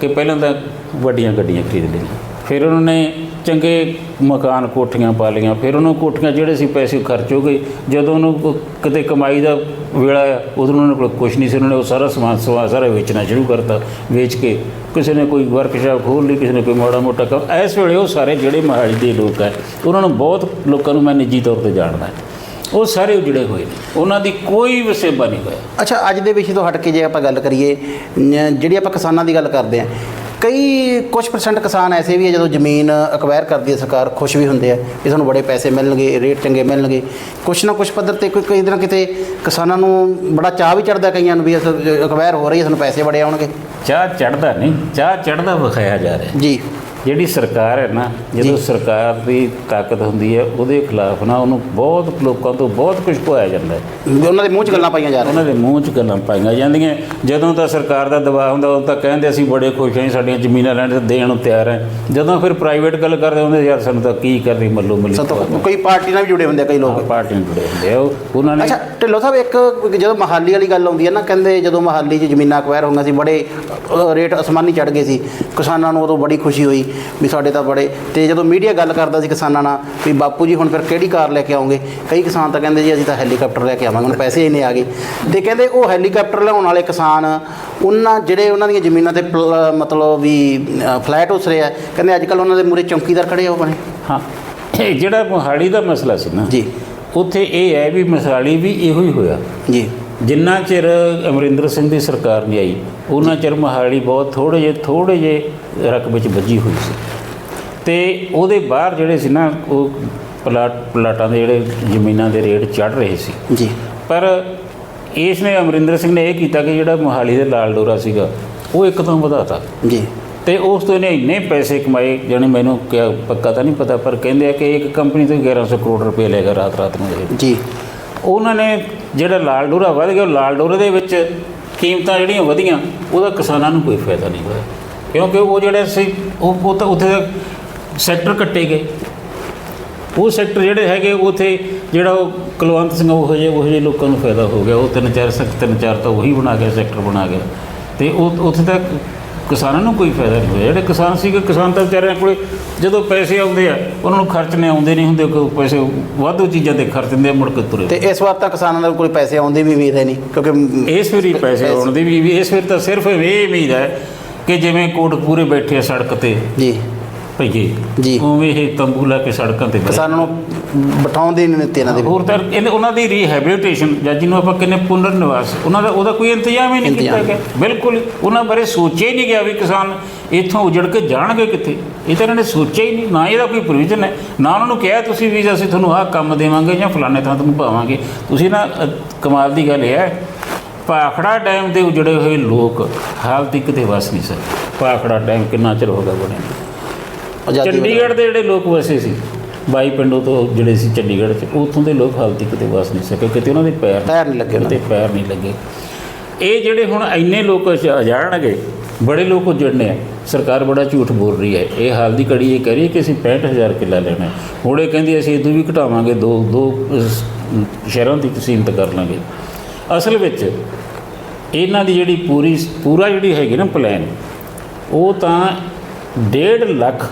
S2: ਕਿ ਪਹਿਲਾਂ ਤਾਂ ਵੱਡੀਆਂ ਗੱਡੀਆਂ ਖਰੀਦ ਲਈਆਂ। ਫਿਰ ਉਹਨਾਂ ਨੇ ਚੰਗੇ ਮਕਾਨ ਕੋਠੀਆਂ ਪਾ ਲਈਆਂ, ਫਿਰ ਉਹਨੂੰ ਕੋਠੀਆਂ ਜਿਹੜੇ ਸੀ ਪੈਸੇ ਖਰਚ ਹੋ ਗਏ। ਜਦੋਂ ਉਹਨੂੰ ਕਿਤੇ ਕਮਾਈ ਦਾ ਵੇਲਾ ਆ ਉਦੋਂ ਉਹਨਾਂ ਕੋਲ ਕੁਝ ਨਹੀਂ ਸੀ, ਉਹਨਾਂ ਨੇ ਉਹ ਸਾਰਾ ਸਮਾਨ ਸਮਾ ਸਾਰਾ ਵੇਚਣਾ ਸ਼ੁਰੂ ਕਰਤਾ, ਵੇਚ ਕੇ ਕਿਸੇ ਨੇ ਕੋਈ ਵਰਕਸ਼ਾਪ ਖੋਲ੍ਹ ਲਈ, ਕਿਸੇ ਨੇ ਕੋਈ ਮਾੜਾ ਮੋਟਾ ਕੰਮ, ਇਸ ਵੇਲੇ ਉਹ ਸਾਰੇ ਜਿਹੜੇ ਮਹਾਲੀ ਦੇ ਲੋਕ ਹੈ ਉਹਨਾਂ ਨੂੰ ਬਹੁਤ ਲੋਕਾਂ ਨੂੰ ਮੈਂ ਨਿੱਜੀ ਤੌਰ ਤੇ ਜਾਣਦਾ। ਉਹ ਸਾਰੇ ਉਜੜੇ ਹੋਏ ਨੇ, ਉਹਨਾਂ ਦੀ ਕੋਈ ਵਸੇਬਾ ਨਹੀਂ ਹੋਇਆ।
S1: ਅੱਛਾ, ਅੱਜ ਦੇ ਵਿਸ਼ੇ ਤੋਂ ਹਟ ਕੇ ਜੇ ਆਪਾਂ ਗੱਲ ਕਰੀਏ ਜਿਹੜੀ ਆਪਾਂ ਕਿਸਾਨਾਂ ਦੀ ਗੱਲ ਕਰਦੇ ਆ ਕਈ ਕੁਝ ਪਰਸੈਂਟ ਕਿਸਾਨ ਐਸੇ ਵੀ ਹੈ ਜਦੋਂ ਜ਼ਮੀਨ ਅਕਵਾਇਰ ਕਰਦੀ ਹੈ ਸਰਕਾਰ ਖੁਸ਼ ਵੀ ਹੁੰਦੇ ਆ ਕਿ ਸਾਨੂੰ ਬੜੇ ਪੈਸੇ ਮਿਲਣਗੇ ਰੇਟ ਚੰਗੇ ਮਿਲਣਗੇ। ਕੁਛ ਨਾ ਕੁਛ ਪੱਧਰ ਤੇ ਕੋਈ ਕਈ ਦਿਨ ਕਿਤੇ ਕਿਸਾਨਾਂ ਨੂੰ ਬੜਾ ਚਾਹ ਵੀ ਚੜਦਾ ਕਈਆਂ ਨੂੰ ਵੀ ਅਕਵਾਇਰ ਹੋ ਰਹੀ ਹੈ ਸਾਨੂੰ ਪੈਸੇ ਬੜੇ ਆਉਣਗੇ।
S2: ਚਾਹ ਚੜਦਾ ਨਹੀਂ ਚਾਹ ਚੜਦਾ ਵਿਖਾਇਆ ਜਾ ਰਿਹਾ।
S1: ਜੀ।
S2: ਜਿਹੜੀ ਸਰਕਾਰ ਹੈ ਨਾ ਜਦੋਂ ਸਰਕਾਰ ਦੀ ਤਾਕਤ ਹੁੰਦੀ ਹੈ ਉਹਦੇ ਖਿਲਾਫ ਨਾ ਉਹਨੂੰ ਬਹੁਤ ਲੋਕਾਂ ਤੋਂ ਬਹੁਤ ਕੁਝ ਪੁਆਇਆ ਜਾਂਦਾ ਹੈ।
S1: ਉਹਨਾਂ ਦੇ ਮੂੰਹ 'ਚ ਗੱਲਾਂ ਪਾਈਆਂ ਜਾ ਰਹੀਆਂ।
S2: ਉਹਨਾਂ ਦੇ ਮੂੰਹ 'ਚ ਗੱਲਾਂ ਪਾਈਆਂ ਜਾਂਦੀਆਂ। ਜਦੋਂ ਤਾਂ ਸਰਕਾਰ ਦਾ ਦਬਾਅ ਹੁੰਦਾ ਉਦੋਂ ਤਾਂ ਕਹਿੰਦੇ ਅਸੀਂ ਬੜੇ ਖੁਸ਼ ਹਾਂ ਸਾਡੀਆਂ ਜ਼ਮੀਨਾਂ ਲੈਣ ਤੇ ਦੇਣ ਨੂੰ ਤਿਆਰ ਹੈ। ਜਦੋਂ ਫਿਰ ਪ੍ਰਾਈਵੇਟ ਗੱਲ ਕਰਦੇ ਹੁੰਦੇ ਯਾਰ ਸਾਨੂੰ ਤਾਂ ਕੀ ਕਰਨੀ ਮੱਲੋ ਮੱਲੀ
S1: ਕੋਈ ਪਾਰਟੀ ਨਾਲ ਵੀ ਜੁੜੇ ਹੁੰਦੇ ਆ ਕਈ ਲੋਕ।
S2: ਪਾਰਟੀਆਂ ਜੁੜੇ ਹੁੰਦੇ ਆ ਉਹ- ਉਹਨਾਂ ਨੇ
S1: ਅੱਛਾ ਢਿੱਲੋਂ ਸਾਹਿਬ ਇੱਕ ਜਦੋਂ ਮਹਾਲੀ ਵਾਲੀ ਗੱਲ ਆਉਂਦੀ ਹੈ ਨਾ ਕਹਿੰਦੇ ਜਦੋਂ ਮਹਾਲੀ 'ਚ ਜ਼ਮੀਨਾਂ ਅਕਵਾਇਰ ਹੋਈਆਂ ਸੀ ਬੜੇ ਰੇਟ ਅਸਮਾਨੀ ਚੜ ਗਏ ਸੀ। ਕਿਸਾਨਾਂ ਨੂੰ ਉਦੋਂ ਬੜੀ ਖੁਸ਼ੀ ਹੋਈ। ਵੀ ਸਾਡੇ ਤਾਂ ਬੜੇ ਤੇ ਜਦੋਂ ਮੀਡੀਆ ਗੱਲ ਕਰਦਾ ਸੀ ਕਿਸਾਨਾਂ ਨਾਲ ਵੀ ਬਾਪੂ ਜੀ ਹੁਣ ਫਿਰ ਕਿਹੜੀ ਕਾਰ ਲੈ ਕੇ ਆਉਂਗੇ? ਕਈ ਕਿਸਾਨ ਤਾਂ ਕਹਿੰਦੇ ਜੀ ਅਸੀਂ ਤਾਂ ਹੈਲੀਕਾਪਟਰ ਲੈ ਕੇ ਆਵਾਂਗੇ ਹੁਣ ਪੈਸੇ ਇੰਨੇ ਆ ਗਏ। ਤੇ ਕਹਿੰਦੇ ਉਹ ਹੈਲੀਕਾਪਟਰ ਲਿਆਉਣ ਵਾਲੇ ਕਿਸਾਨ ਉਹਨਾਂ ਜਿਹੜੇ ਉਹਨਾਂ ਦੀਆਂ ਜ਼ਮੀਨਾਂ ਤੇ ਮਤਲਬ ਵੀ ਫਲੈਟ ਉਸਰੇ ਆ ਕਹਿੰਦੇ ਅੱਜ ਕੱਲ ਉਹਨਾਂ ਦੇ ਮੂਰੇ ਚੌਕੀਦਾਰ ਖੜੇ ਹੋ ਬਣੇ।
S2: ਹਾਂ। ਇਹ ਜਿਹੜਾ ਮੋਹਾਲੀ ਦਾ ਮਸਲਾ ਸੀ ਨਾ
S1: ਜੀ।
S2: ਉੱਥੇ ਇਹ ਹੈ ਵੀ ਮੋਹਾਲੀ ਵੀ ਇਹੋ ਹੀ ਹੋਇਆ।
S1: ਜੀ।
S2: ਜਿੰਨਾ ਚਿਰ ਅਮਰਿੰਦਰ ਸਿੰਘ ਦੀ ਸਰਕਾਰ ਨਹੀਂ ਆਈ ਉਹਨਾਂ ਚਿਰ ਮੋਹਾਲੀ ਬਹੁਤ ਥੋੜੇ ਜਿਹੇ ਥੋੜੇ ਜਿਹੇ ਰਕਬੇ 'ਚ ਵੱਜੀ ਹੋਈ ਸੀ। ਤੇ ਉਹਦੇ ਬਾਹਰ ਜਿਹੜੇ ਸੀ ਨਾ ਉਹ ਪਲਾਟ ਪਲਾਟਾਂ ਦੇ ਜਿਹੜੇ ਜ਼ਮੀਨਾਂ ਦੇ ਰੇਟ ਚੜ ਰਹੇ ਸੀ।
S1: ਜੀ।
S2: ਪਰ ਇਸ ਨੇ ਅਮਰਿੰਦਰ ਸਿੰਘ ਨੇ ਇਹ ਕੀਤਾ ਕਿ ਜਿਹੜਾ ਮੋਹਾਲੀ ਦੇ ਲਾਲ ਡੋਰਾ ਸੀਗਾ ਉਹ ਇੱਕਦਮ ਵਧਾਤਾ।
S1: ਜੀ।
S2: ਤੇ ਉਸ ਤੋਂ ਇਹਨੇ ਇੰਨੇ ਪੈਸੇ ਕਮਾਏ ਜਾਣੀ ਮੈਨੂੰ ਕਿਆ ਪੱਕਾ ਤਾਂ ਨਹੀਂ ਪਤਾ ਪਰ ਕਹਿੰਦੇ ਆ ਕਿ ਇੱਕ ਕੰਪਨੀ ਤੋਂ 1100 ਕਰੋੜ ਰੁਪਏ ਲੈ ਗਿਆ ਰਾਤ ਰਾਤ ਨੂੰ
S1: ਜੀ।
S2: ਉਹਨਾਂ ਨੇ ਜਿਹੜਾ ਲਾਲ ਡੋਰਾ ਵਧ ਗਿਆ, ਉਹ ਲਾਲ ਡੋਰੇ ਦੇ ਵਿੱਚ ਕੀਮਤਾਂ ਜਿਹੜੀਆਂ ਵਧੀਆਂ, ਉਹਦਾ ਕਿਸਾਨਾਂ ਨੂੰ ਕੋਈ ਫਾਇਦਾ ਨਹੀਂ ਹੋਇਆ। ਕਿਉਂਕਿ ਉਹ ਜਿਹੜੇ ਸੀ, ਉਹ ਉਹ ਤਾਂ ਉੱਥੇ ਦਾ ਸੈਕਟਰ ਕੱਟੇ ਗਏ। ਉਹ ਸੈਕਟਰ ਜਿਹੜੇ ਹੈਗੇ, ਉਥੇ ਜਿਹੜਾ ਉਹ ਕੁਲਵੰਤ ਸਿੰਘ, ਉਹ ਜਿਹੇ ਉਹ ਜਿਹੇ ਲੋਕਾਂ ਨੂੰ ਫਾਇਦਾ ਹੋ ਗਿਆ। ਉਹ ਤਿੰਨ ਚਾਰ ਸੈਕ ਤਿੰਨ ਚਾਰ ਤਾਂ ਉਹੀ ਬਣਾ ਗਿਆ ਸੈਕਟਰ ਬਣਾ ਗਿਆ ਤੇ ਉਹ ਉੱਥੇ ਤੱਕ ਕਿਸਾਨਾਂ ਨੂੰ ਕੋਈ ਫਾਇਦਾ ਨਹੀਂ ਹੋਇਆ। ਜਿਹੜੇ ਕਿਸਾਨ ਸੀਗੇ ਕਿਸਾਨ ਤਾਂ ਵਿਚਾਰਿਆਂ ਕੋਲੇ ਜਦੋਂ ਪੈਸੇ ਆਉਂਦੇ ਆ ਉਹਨਾਂ ਨੂੰ ਖਰਚਣੇ ਆਉਂਦੇ ਨਹੀਂ ਹੁੰਦੇ ਕੋਈ ਪੈਸੇ ਵਾਧੂ ਚੀਜ਼ਾਂ ਤੇ ਖਰਚ ਦਿੰਦੇ ਆ ਮੁੜ ਕੇ ਤੁਰੇ
S1: ਤੇ ਇਸ ਵਾਰ ਤਾਂ ਕਿਸਾਨਾਂ ਦਾ ਕੋਈ ਪੈਸੇ ਆਉਂਦੇ ਵੀ ਉਮੀਦ ਹੈ ਨਹੀਂ ਕਿਉਂਕਿ
S2: ਇਸ ਵਾਰੀ ਪੈਸੇ ਆਉਣ ਦੀ ਵੀ ਇਸ ਵਾਰ ਤਾਂ ਸਿਰਫ ਇਹ ਉਮੀਦ ਹੈ ਕਿ ਜਿਵੇਂ ਕੋਟਕਪੂਰੇ ਬੈਠੇ ਆ ਸੜਕ ਤੇ
S1: ਜੀ।
S2: ਭਈਏ
S1: ਜੀ।
S2: ਉਵੇਂ ਇਹ ਤੰਬੂ ਲਾ ਕੇ ਸੜਕਾਂ ਤੇ
S1: ਕਿਸਾਨਾਂ ਨੂੰ ਬਿਠਾਉਂਦੇ ਨਹੀਂ ਦਿੱਤੇ ਇਹਨਾਂ ਦੇ
S2: ਹੋਰ ਤਾਂ ਇਹਨੇ ਉਹਨਾਂ ਦੀ ਰੀਹੈਬਿਲਿਟੇਸ਼ਨ ਜਾਂ ਜਿਹਨੂੰ ਆਪਾਂ ਕਹਿੰਦੇ ਪੁਨਰ ਨਿਵਾਸ ਉਹਨਾਂ ਦਾ ਉਹਦਾ ਕੋਈ ਇੰਤਜ਼ਾਮ ਹੀ ਨਹੀਂ ਕੀਤਾ
S1: ਇੰਤਜ਼ਾਮ।
S2: ਗਿਆ ਬਿਲਕੁਲ। ਉਹਨਾਂ ਬਾਰੇ ਸੋਚਿਆ ਹੀ ਨਹੀਂ ਗਿਆ ਵੀ ਕਿਸਾਨ ਇੱਥੋਂ ਉਜੜ ਕੇ ਜਾਣਗੇ ਕਿੱਥੇ ਇਹ ਤਾਂ ਇਹਨਾਂ ਨੇ ਸੋਚਿਆ ਹੀ ਨਹੀਂ ਨਾ ਇਹਦਾ ਕੋਈ ਪ੍ਰੋਵੀਜ਼ਨ ਹੈ ਨਾ ਉਹਨਾਂ ਨੂੰ ਕਿਹਾ ਤੁਸੀਂ ਵੀ ਅਸੀਂ ਤੁਹਾਨੂੰ ਆਹ ਕੰਮ ਦੇਵਾਂਗੇ ਜਾਂ ਫਲਾਣੇ ਥਾਂ ਤੁਹਾਨੂੰ ਪਾਵਾਂਗੇ ਤੁਸੀਂ ਨਾ ਅ, ਕਮਾਲ ਦੀ ਗੱਲ ਇਹ ਹੈ ਭਾਖੜਾ ਡੈਮ ਦੇ ਉਜੜੇ ਹੋਏ ਲੋਕ ਹਾਲ ਤੱਕ ਤੇ ਵਸ ਨਹੀਂ ਸਕੇ ਭਾਖੜਾ ਡੈਮ ਕਿੰਨਾ ਚਿਰ ਹੋ ਗਿਆ ਬਣਿਆ ਨੂੰ।
S1: ਆਜ਼ਾਦੀ ਵਾਲੇ।
S2: ਚੰਡੀਗੜ੍ਹ ਦੇ ਜਿਹੜੇ ਲੋਕ ਵਸੇ ਸੀ ਬਾਈ ਪਿੰਡੋਂ ਤੋਂ ਜਿਹੜੇ ਸੀ ਚੰਡੀਗੜ੍ਹ 'ਚ ਉੱਥੋਂ ਦੇ ਲੋਕ ਹਾਲ ਤੱਕ ਤੇ ਵਸ ਨਹੀਂ ਸਕੇ ਕਿਤੇ ਉਹਨਾਂ ਦੇ ਪੈਰ
S1: ਪੈਰ ਨਹੀਂ ਲੱਗੇ ਉਹਨਾਂ
S2: ਤੇ ਪੈਰ ਨਹੀਂ ਲੱਗੇ। ਇਹ ਜਿਹੜੇ ਹੁਣ ਇੰਨੇ ਲੋਕ ਜਾਣਗੇ ਬੜੇ ਲੋਕ ਉਜੜਨੇ ਆ। ਸਰਕਾਰ ਬੜਾ ਝੂਠ ਬੋਲ ਰਹੀ ਹੈ। ਇਹ ਹਾਲ ਦੀ ਕੜੀ ਇਹ ਕਹਿ ਰਹੀ ਹੈ ਕਿ ਅਸੀਂ 65000 ਕਿੱਲਾ ਲੈਣਾ। ਹੁਣ ਇਹ ਕਹਿੰਦੀ ਅਸੀਂ ਇਦੋਂ ਵੀ ਘਟਾਵਾਂਗੇ ਦੋ ਦੋ ਸ਼ਹਿਰਾਂ ਦੀ ਸੀਮਤ ਕਰ ਲਾਂਗੇ। ਅਸਲ ਵਿੱਚ ਇਹਨਾਂ ਦੀ ਜਿਹੜੀ ਪੂਰੀ ਪੂਰਾ ਜਿਹੜੀ ਹੈਗੀ ਨਾ ਪਲਾਨ ਉਹ ਤਾਂ 1.5 ਲੱਖ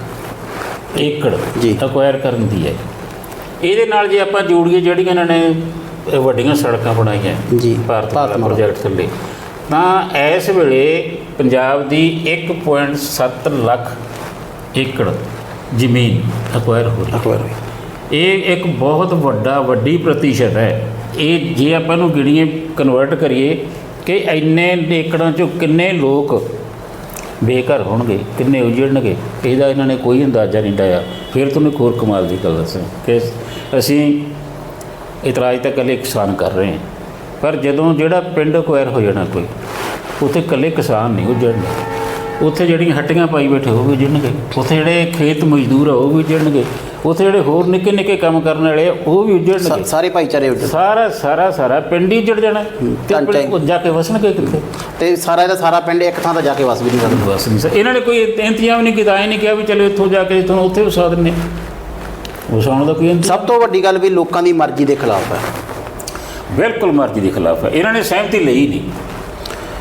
S2: ਏਕੜ
S1: ਜੀ।
S2: ਅਕਵਾਇਰ ਕਰਨ ਦੀ ਹੈ ਇਹਦੇ ਨਾਲ ਜੇ ਆਪਾਂ ਜੋੜੀਏ ਜਿਹੜੀਆਂ ਇਹਨਾਂ ਨੇ ਵੱਡੀਆਂ ਸੜਕਾਂ ਬਣਾਈਆਂ
S1: ਜੀ,
S2: ਭਾਰਤ ਮਾਲਾ। ਪ੍ਰੋਜੈਕਟ ਥੱਲੇ ਤਾਂ ਇਸ ਵੇਲੇ ਪੰਜਾਬ ਦੀ 1.7 ਲੱਖ ਏਕੜ ਜ਼ਮੀਨ ਅਕਵਾਇਰ ਹੋ ਰਹੀ ਹੈ
S1: ਹੋਈ।
S2: ਇਹ ਇੱਕ ਬਹੁਤ ਵੱਡਾ ਵੱਡੀ ਪ੍ਰਤੀਸ਼ਤ ਹੈ ਇਹ ਜੇ ਆਪਾਂ ਨੂੰ ਗਿਣੀਏ ਕਨਵਰਟ ਕਰੀਏ ਕਿ ਇੰਨੇ ਏਕੜਾਂ ਚੋਂ ਕਿੰਨੇ ਲੋਕ ਬੇਘਰ ਹੋਣਗੇ, ਕਿੰਨੇ ਉਜੜਨਗੇ, ਇਹਦਾ ਇਹਨਾਂ ਨੇ ਕੋਈ ਅੰਦਾਜ਼ਾ ਨਹੀਂ ਲਾਇਆ ਫਿਰ ਤੁਹਾਨੂੰ ਇੱਕ ਹੋਰ ਕਮਾਲ ਦੀ ਗੱਲ ਦੱਸਾਂ ਕਿ ਅਸੀਂ ਇਤਰਾਜ਼ ਤਾਂ ਇਕੱਲੇ ਕਿਸਾਨ ਕਰ ਰਹੇ ਹਾਂ, ਪਰ ਜਦੋਂ ਜਿਹੜਾ ਪਿੰਡ ਅਕਵਾਇਰ ਹੋ ਜਾਣਾ ਕੋਈ, ਉੱਥੇ ਇਕੱਲੇ ਕਿਸਾਨ ਨਹੀਂ ਉਜੜਨੇ। ਉੱਥੇ ਜਿਹੜੀਆਂ ਹੱਟੀਆਂ ਪਾਈ ਬੈਠੇ ਉਹ ਵੀ ਉਜੜਨਗੇ। ਉੱਥੇ ਜਿਹੜੇ ਖੇਤ ਮਜ਼ਦੂਰ ਆ ਉਹ ਵੀ ਉਜੜਨਗੇ। ਉੱਥੇ ਜਿਹੜੇ ਹੋਰ ਨਿੱਕੇ ਨਿੱਕੇ ਕੰਮ ਕਰਨ ਵਾਲੇ ਆ ਉਹ ਵੀ ਉਜੜਨਗੇ
S1: ਸਾ- ਸਾਰੇ ਭਾਈਚਾਰੇ ਉੱਡ
S2: ਸਾਰਾ ਸਾਰਾ ਸਾਰਾ ਪਿੰਡ ਹੀ ਉਜੜ ਜਾਣਾ। ਤੇ
S1: ਤਾਂ
S2: ਆਪਣੇ ਉਹ ਜਾ ਕੇ ਵਸਣਗੇ ਕਿੱਥੇ?
S1: ਤੇ ਸਾਰਾ ਇਹਦਾ ਸਾਰਾ ਪਿੰਡ ਇੱਕ ਥਾਂ ਤੇ ਜਾ ਕੇ ਵਸ ਵੀ ਨਹੀਂ ਸਕਦਾ।
S2: ਬਸ ਨਹੀਂ ਸਰ ਇਹਨਾਂ ਨੇ ਕੋਈ ਇੰਤਜ਼ਾਮ ਨਹੀਂ ਕੀਤਾ ਇਹ ਨਹੀਂ ਕਿਹਾ ਵੀ ਚਲੋ ਇੱਥੋਂ ਜਾ ਕੇ ਤੁਹਾਨੂੰ ਉੱਥੇ ਵਸਾ ਦਿੰਦੇ ਵਸਾਉਣ ਦਾ ਕੋਈ ਇੰਤਜ਼ਾਮ
S1: ਸਭ ਤੋਂ ਵੱਡੀ ਗੱਲ ਵੀ ਲੋਕਾਂ ਦੀ ਮਰਜ਼ੀ ਦੇ ਖਿਲਾਫ ਹੈ।
S2: ਬਿਲਕੁਲ ਮਰਜ਼ੀ ਦੇ ਖਿਲਾਫ ਹੈ। ਇਹਨਾਂ ਨੇ ਸਹਿਮਤੀ ਲਈ ਨਹੀਂ।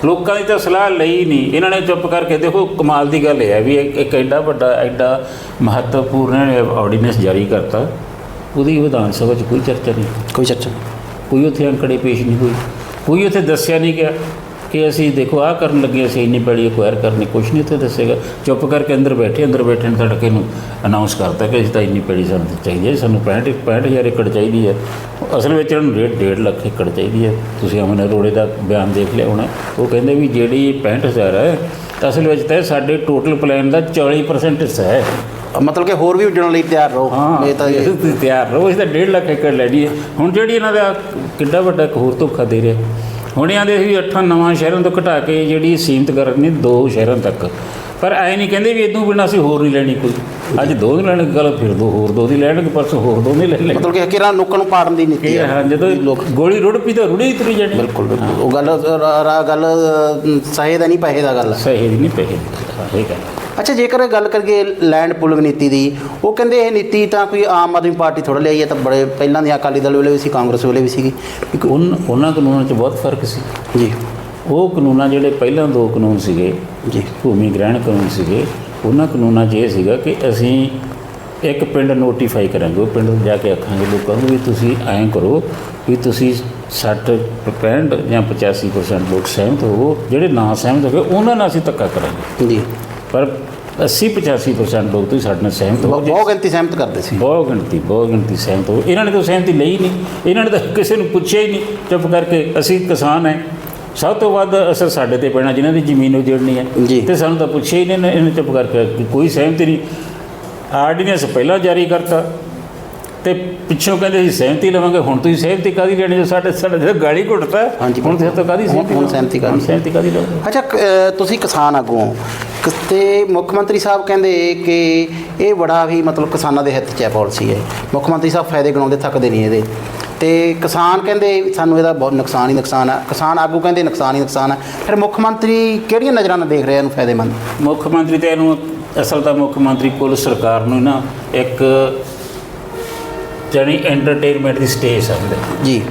S2: ਲੋਕਾਂ ਦੀ ਤਾਂ ਸਲਾਹ ਲਈ ਨਹੀਂ। ਇਹਨਾਂ ਨੇ ਚੁੱਪ ਕਰਕੇ ਦੇਖੋ ਕਮਾਲ ਦੀ ਗੱਲ ਇਹ ਹੈ ਵੀ ਇੱਕ ਐਡਾ ਵੱਡਾ ਐਡਾ ਮਹੱਤਵਪੂਰਨ ਆਰਡੀਨੈਂਸ ਜਾਰੀ ਕਰਤਾ। ਉਹਦੀ ਵਿਧਾਨ ਸਭਾ 'ਚ ਕੋਈ ਚਰਚਾ ਨਹੀਂ।
S1: ਕੋਈ ਚਰਚਾ।
S2: ਕੋਈ ਉੱਥੇ ਅੰਕੜੇ ਪੇਸ਼ ਨਹੀਂ ਹੋਈ ਕੋਈ ਉੱਥੇ ਦੱਸਿਆ ਨਹੀਂ ਗਿਆ। ਕਿ ਅਸੀਂ ਦੇਖੋ, ਆਹ ਕਰਨ ਲੱਗੇ ਅਸੀਂ ਇੰਨੀ ਪੈੜੀ ਅਕਵਾਇਰ ਕਰਨੀ, ਕੁਛ ਨਹੀਂ ਉੱਥੇ ਦੱਸੇਗਾ। ਚੁੱਪ ਕਰਕੇ ਅੰਦਰ ਬੈਠੇ ਅੰਦਰ ਬੈਠੇ ਨੇ ਤੜਕੇ ਨੂੰ ਅਨਾਉਂਸ ਕਰਤਾ ਕਿ ਅਸੀਂ ਤਾਂ ਇੰਨੀ ਪੈੜੀ ਸਾਨੂੰ ਚਾਹੀਦੀ ਹੈ, ਸਾਨੂੰ 65 65000 ਏਕੜ ਚਾਹੀਦੀ ਹੈ। ਅਸਲ ਵਿੱਚ ਇਹਨਾਂ ਨੂੰ ਡੇਢ ਡੇਢ ਲੱਖ ਏਕੜ ਚਾਹੀਦੀ ਹੈ। ਤੁਸੀਂ ਅਮਨ ਅਰੋੜੇ ਦਾ ਬਿਆਨ ਦੇਖ ਲਿਆ ਹੋਣਾ। ਉਹ ਕਹਿੰਦੇ ਵੀ ਜਿਹੜੀ 65000 ਹੈ, ਅਸਲ ਵਿੱਚ ਤਾਂ ਸਾਡੇ ਟੋਟਲ ਪਲਾਨ ਦਾ 40% ਹਿੱਸਾ ਹੈ।
S1: ਮਤਲਬ ਕਿ ਹੋਰ ਵੀ ਉੱਡਣ ਲਈ ਤਿਆਰ ਰਹੋ।
S2: ਹਾਂ
S1: ਇਹ ਤਾਂ ਇਹ-
S2: ਤਿਆਰ ਰਹੋ ਇਸ ਦਾ 1.5 ਲੱਖ ਏਕੜ ਲੈ ਲਈਏ। ਹੁਣ ਜਿਹੜੀ ਇਹਨਾਂ ਦਾ ਕਿੱਡਾ ਵੱਡਾ ਇੱਕ ਹੋਰ ਧੋਖਾ ਦੇ ਰਿਹਾ। ਹੁਣ ਇਹਨਾਂ ਦੇ ਵੀ ਅੱਠਾਂ ਨਵਾਂ ਸ਼ਹਿਰਾਂ ਤੋਂ ਘਟਾ ਕੇ ਜਿਹੜੀ ਸੀਮਤ ਕਰਨੀ ਦੋ ਸ਼ਹਿਰਾਂ ਤੱਕ। ਪਰ ਐ ਨਹੀਂ ਕਹਿੰਦੇ ਵੀ ਇਦੋਂ ਬਿਨਾਂ ਅਸੀਂ ਹੋਰ ਨਹੀਂ ਲੈਣੀ ਕੋਈ। ਅੱਜ ਦੋ ਨਹੀਂ ਲੈਣੀ ਗੱਲ ਫਿਰ ਦੋ ਹੋਰ ਦੋ ਦੀ ਲੈਣਗੇ ਪਰਸੋਂ ਹੋਰ ਦੋ ਨਹੀਂ ਲੈ ਲੈਣਗੇ।
S1: ਮਤਲਬ ਕਿ ਕਿਰਾਂ ਨੁੱਕਾਂ ਨੂੰ ਪਾੜਨ ਦੀ ਨੀਤੀ
S2: ਇਹ
S1: ਹੈ।
S2: ਹਾਂ ਜਦੋਂ ਗੋਲੀ ਰੁੜ ਪਈ ਤਾਂ ਰੁੜੀ ਹੀ ਤੁਰੀ ਜਾਣੀ।
S1: ਬਿਲਕੁਲ ਉਹ ਗੱਲ ਗੱਲ ਸਹੀ ਦਾ ਨਹੀਂ ਦਾ ਗੱਲ ਹੈ।
S2: ਸਹੀ ਨਹੀਂ ਪਏ ਇਹ ਗੱਲ
S1: ਅੱਛਾ ਜੇਕਰ ਗੱਲ ਕਰੀਏ ਲੈਂਡ ਪੁਲਿੰਗ ਨੀਤੀ ਦੀ ਉਹ ਕਹਿੰਦੇ ਇਹ ਨੀਤੀ ਤਾਂ ਕੋਈ ਆਮ ਆਦਮੀ ਪਾਰਟੀ ਥੋੜਾ ਲਿਆਈ ਹੈ ਤਾਂ ਬੜੇ ਪਹਿਲਾਂ ਦੀ ਅਕਾਲੀ ਦਲ ਵੇਲੇ ਵੀ ਸੀ ਕਾਂਗਰਸ ਵੇਲੇ ਵੀ ਸੀਗੀ।
S2: ਉਹਨਾਂ ਕਾਨੂੰਨਾਂ 'ਚ ਬਹੁਤ ਫ਼ਰਕ ਸੀ।
S1: ਜੀ।
S2: ਉਹ ਕਾਨੂੰਨਾਂ ਜਿਹੜੇ ਪਹਿਲਾਂ ਦੋ ਕਾਨੂੰਨ ਸੀਗੇ
S1: ਜੀ।
S2: ਭੂਮੀ ਗ੍ਰਹਿਣ ਕਾਨੂੰਨ ਸੀਗੇ ਉਹਨਾਂ ਕਾਨੂੰਨਾਂ 'ਚ ਇਹ ਸੀਗਾ ਕਿ ਅਸੀਂ ਇੱਕ ਪਿੰਡ ਨੋਟੀਫਾਈ ਕਰਾਂਗੇ ਉਹ ਪਿੰਡ ਜਾ ਕੇ ਆਖਾਂਗੇ ਲੋਕਾਂ ਨੂੰ ਵੀ ਤੁਸੀਂ ਐਂ ਕਰੋ ਵੀ ਤੁਸੀਂ 60 65 ਜਾਂ 85% ਲੋਕ ਸਹਿਮਤ ਹੋਵੋ ਜਿਹੜੇ ਨਾ ਸਹਿਮਤ ਹੋਵੇ ਉਹਨਾਂ ਨਾਲ ਅਸੀਂ ਧੱਕਾ ਕਰਾਂਗੇ।
S1: ਜੀ।
S2: ਪਰ 80 85% ਲੋਕ ਤੁਸੀਂ ਸਾਡੇ ਨਾਲ ਸਹਿਮਤ ਹੋ
S1: ਬਹੁ- ਬਹੁਤ ਗਿਣਤੀ ਸਹਿਮਤ ਕਰਦੇ ਸੀ।
S2: ਬਹੁਤ ਗਿਣਤੀ ਬਹੁਤ ਗਿਣਤੀ ਸਹਿਮਤ ਹੋ ਇਹਨਾਂ ਨੇ ਤਾਂ ਸਹਿਮਤੀ ਲਈ ਨਹੀਂ। ਇਹਨਾਂ ਨੇ ਤਾਂ ਕਿਸੇ ਨੂੰ ਪੁੱਛਿਆ ਹੀ ਨਹੀਂ। ਚੁੱਪ ਕਰਕੇ ਅਸੀਂ ਕਿਸਾਨ ਹੈ। ਸਭ ਤੋਂ ਵੱਧ ਅਸਰ ਸਾਡੇ ਤੇ ਪੈਣਾ ਜਿਨ੍ਹਾਂ ਦੀ ਜ਼ਮੀਨ ਉਜੜਨੀ ਹੈ। ਤੇ ਸਾਨੂੰ ਤਾਂ ਪੁੱਛਿਆ ਹੀ ਨਹੀਂ ਇਹਨੇ- ਚੁੱਪ ਕਰਕੇ ਕੋਈ ਸਹਿਮਤੀ ਨਹੀਂ। ਆਰਡੀਨੈਂਸ ਪਹਿਲਾਂ ਜਾਰੀ ਕਰਤਾ। ਤੇ ਪਿੱਛੋਂ ਕਹਿੰਦੇ ਸੀ ਸਹਿਮਤੀ ਲਵਾਂਗੇ। ਹੁਣ ਤੁਸੀਂ ਸਹਿਮਤੀ ਕਾਦੀ ਲੈਣੀ ਜੋ ਸਾਡੇ ਸਾਡੇ ਤੇ ਗਾਲੀ
S1: ਹਾਂਜੀ।
S2: ਹੁਣ ਤੁਸੀਂ ਤਾਂ ਕਾਦੀ
S1: ਹੁਣ- ਹੁਣ ਸਹਿਮਤੀ?
S2: ਹੁਣ ਸਹਿਮਤੀ ਕਾਦੀ ਲਓਗੇ
S1: ਅੱਛਾ ਤੁਸੀਂ ਕਿਸਾਨ ਆਗੂ ਤੇ ਮੁੱਖ ਮੰਤਰੀ ਸਾਹਿਬ ਕਹਿੰਦੇ ਕਿ ਇਹ ਬੜਾ ਵੀ ਮਤਲਬ ਕਿਸਾਨਾਂ ਦੇ ਹਿੱਤ 'ਚ ਹੈ ਪਾਲਿਸੀ ਹੈ ਮੁੱਖ ਮੰਤਰੀ ਸਾਹਿਬ ਫਾਇਦੇ ਗਿਣਾਉਂਦੇ ਥੱਕਦੇ ਨਹੀਂ ਇਹਦੇ। ਤੇ ਕਿਸਾਨ ਕਹਿੰਦੇ ਸਾਨੂੰ ਇਹਦਾ ਬਹੁਤ ਨੁਕਸਾਨ ਹੀ ਨੁਕਸਾਨ ਹੈ ਕਿਸਾਨ ਆਗੂ ਕਹਿੰਦੇ ਨੁਕਸਾਨ ਹੀ ਨੁਕਸਾਨ ਹੈ ਫਿਰ ਮੁੱਖ ਮੰਤਰੀ ਕਿਹੜੀਆਂ ਨਜ਼ਰਾਂ ਨਾਲ ਦੇਖ ਰਿਹਾ ਇਹਨੂੰ ਫਾਇਦੇਮੰਦ?
S2: ਮੁੱਖ ਮੰਤਰੀ ਤੇ ਇਹਨੂੰ ਅਸਲ ਤਾਂ ਮੁੱਖ ਮੰਤਰੀ ਕੁੱਲ ਸਰਕਾਰ ਨੂੰ ਨਾ ਇੱਕ ਜਾਣੀ ਐਂਟਰਟੇਨਮੈਂਟ ਦੀ ਸਟੇਜ ਸਮਝਦਾ।
S1: ਜੀ।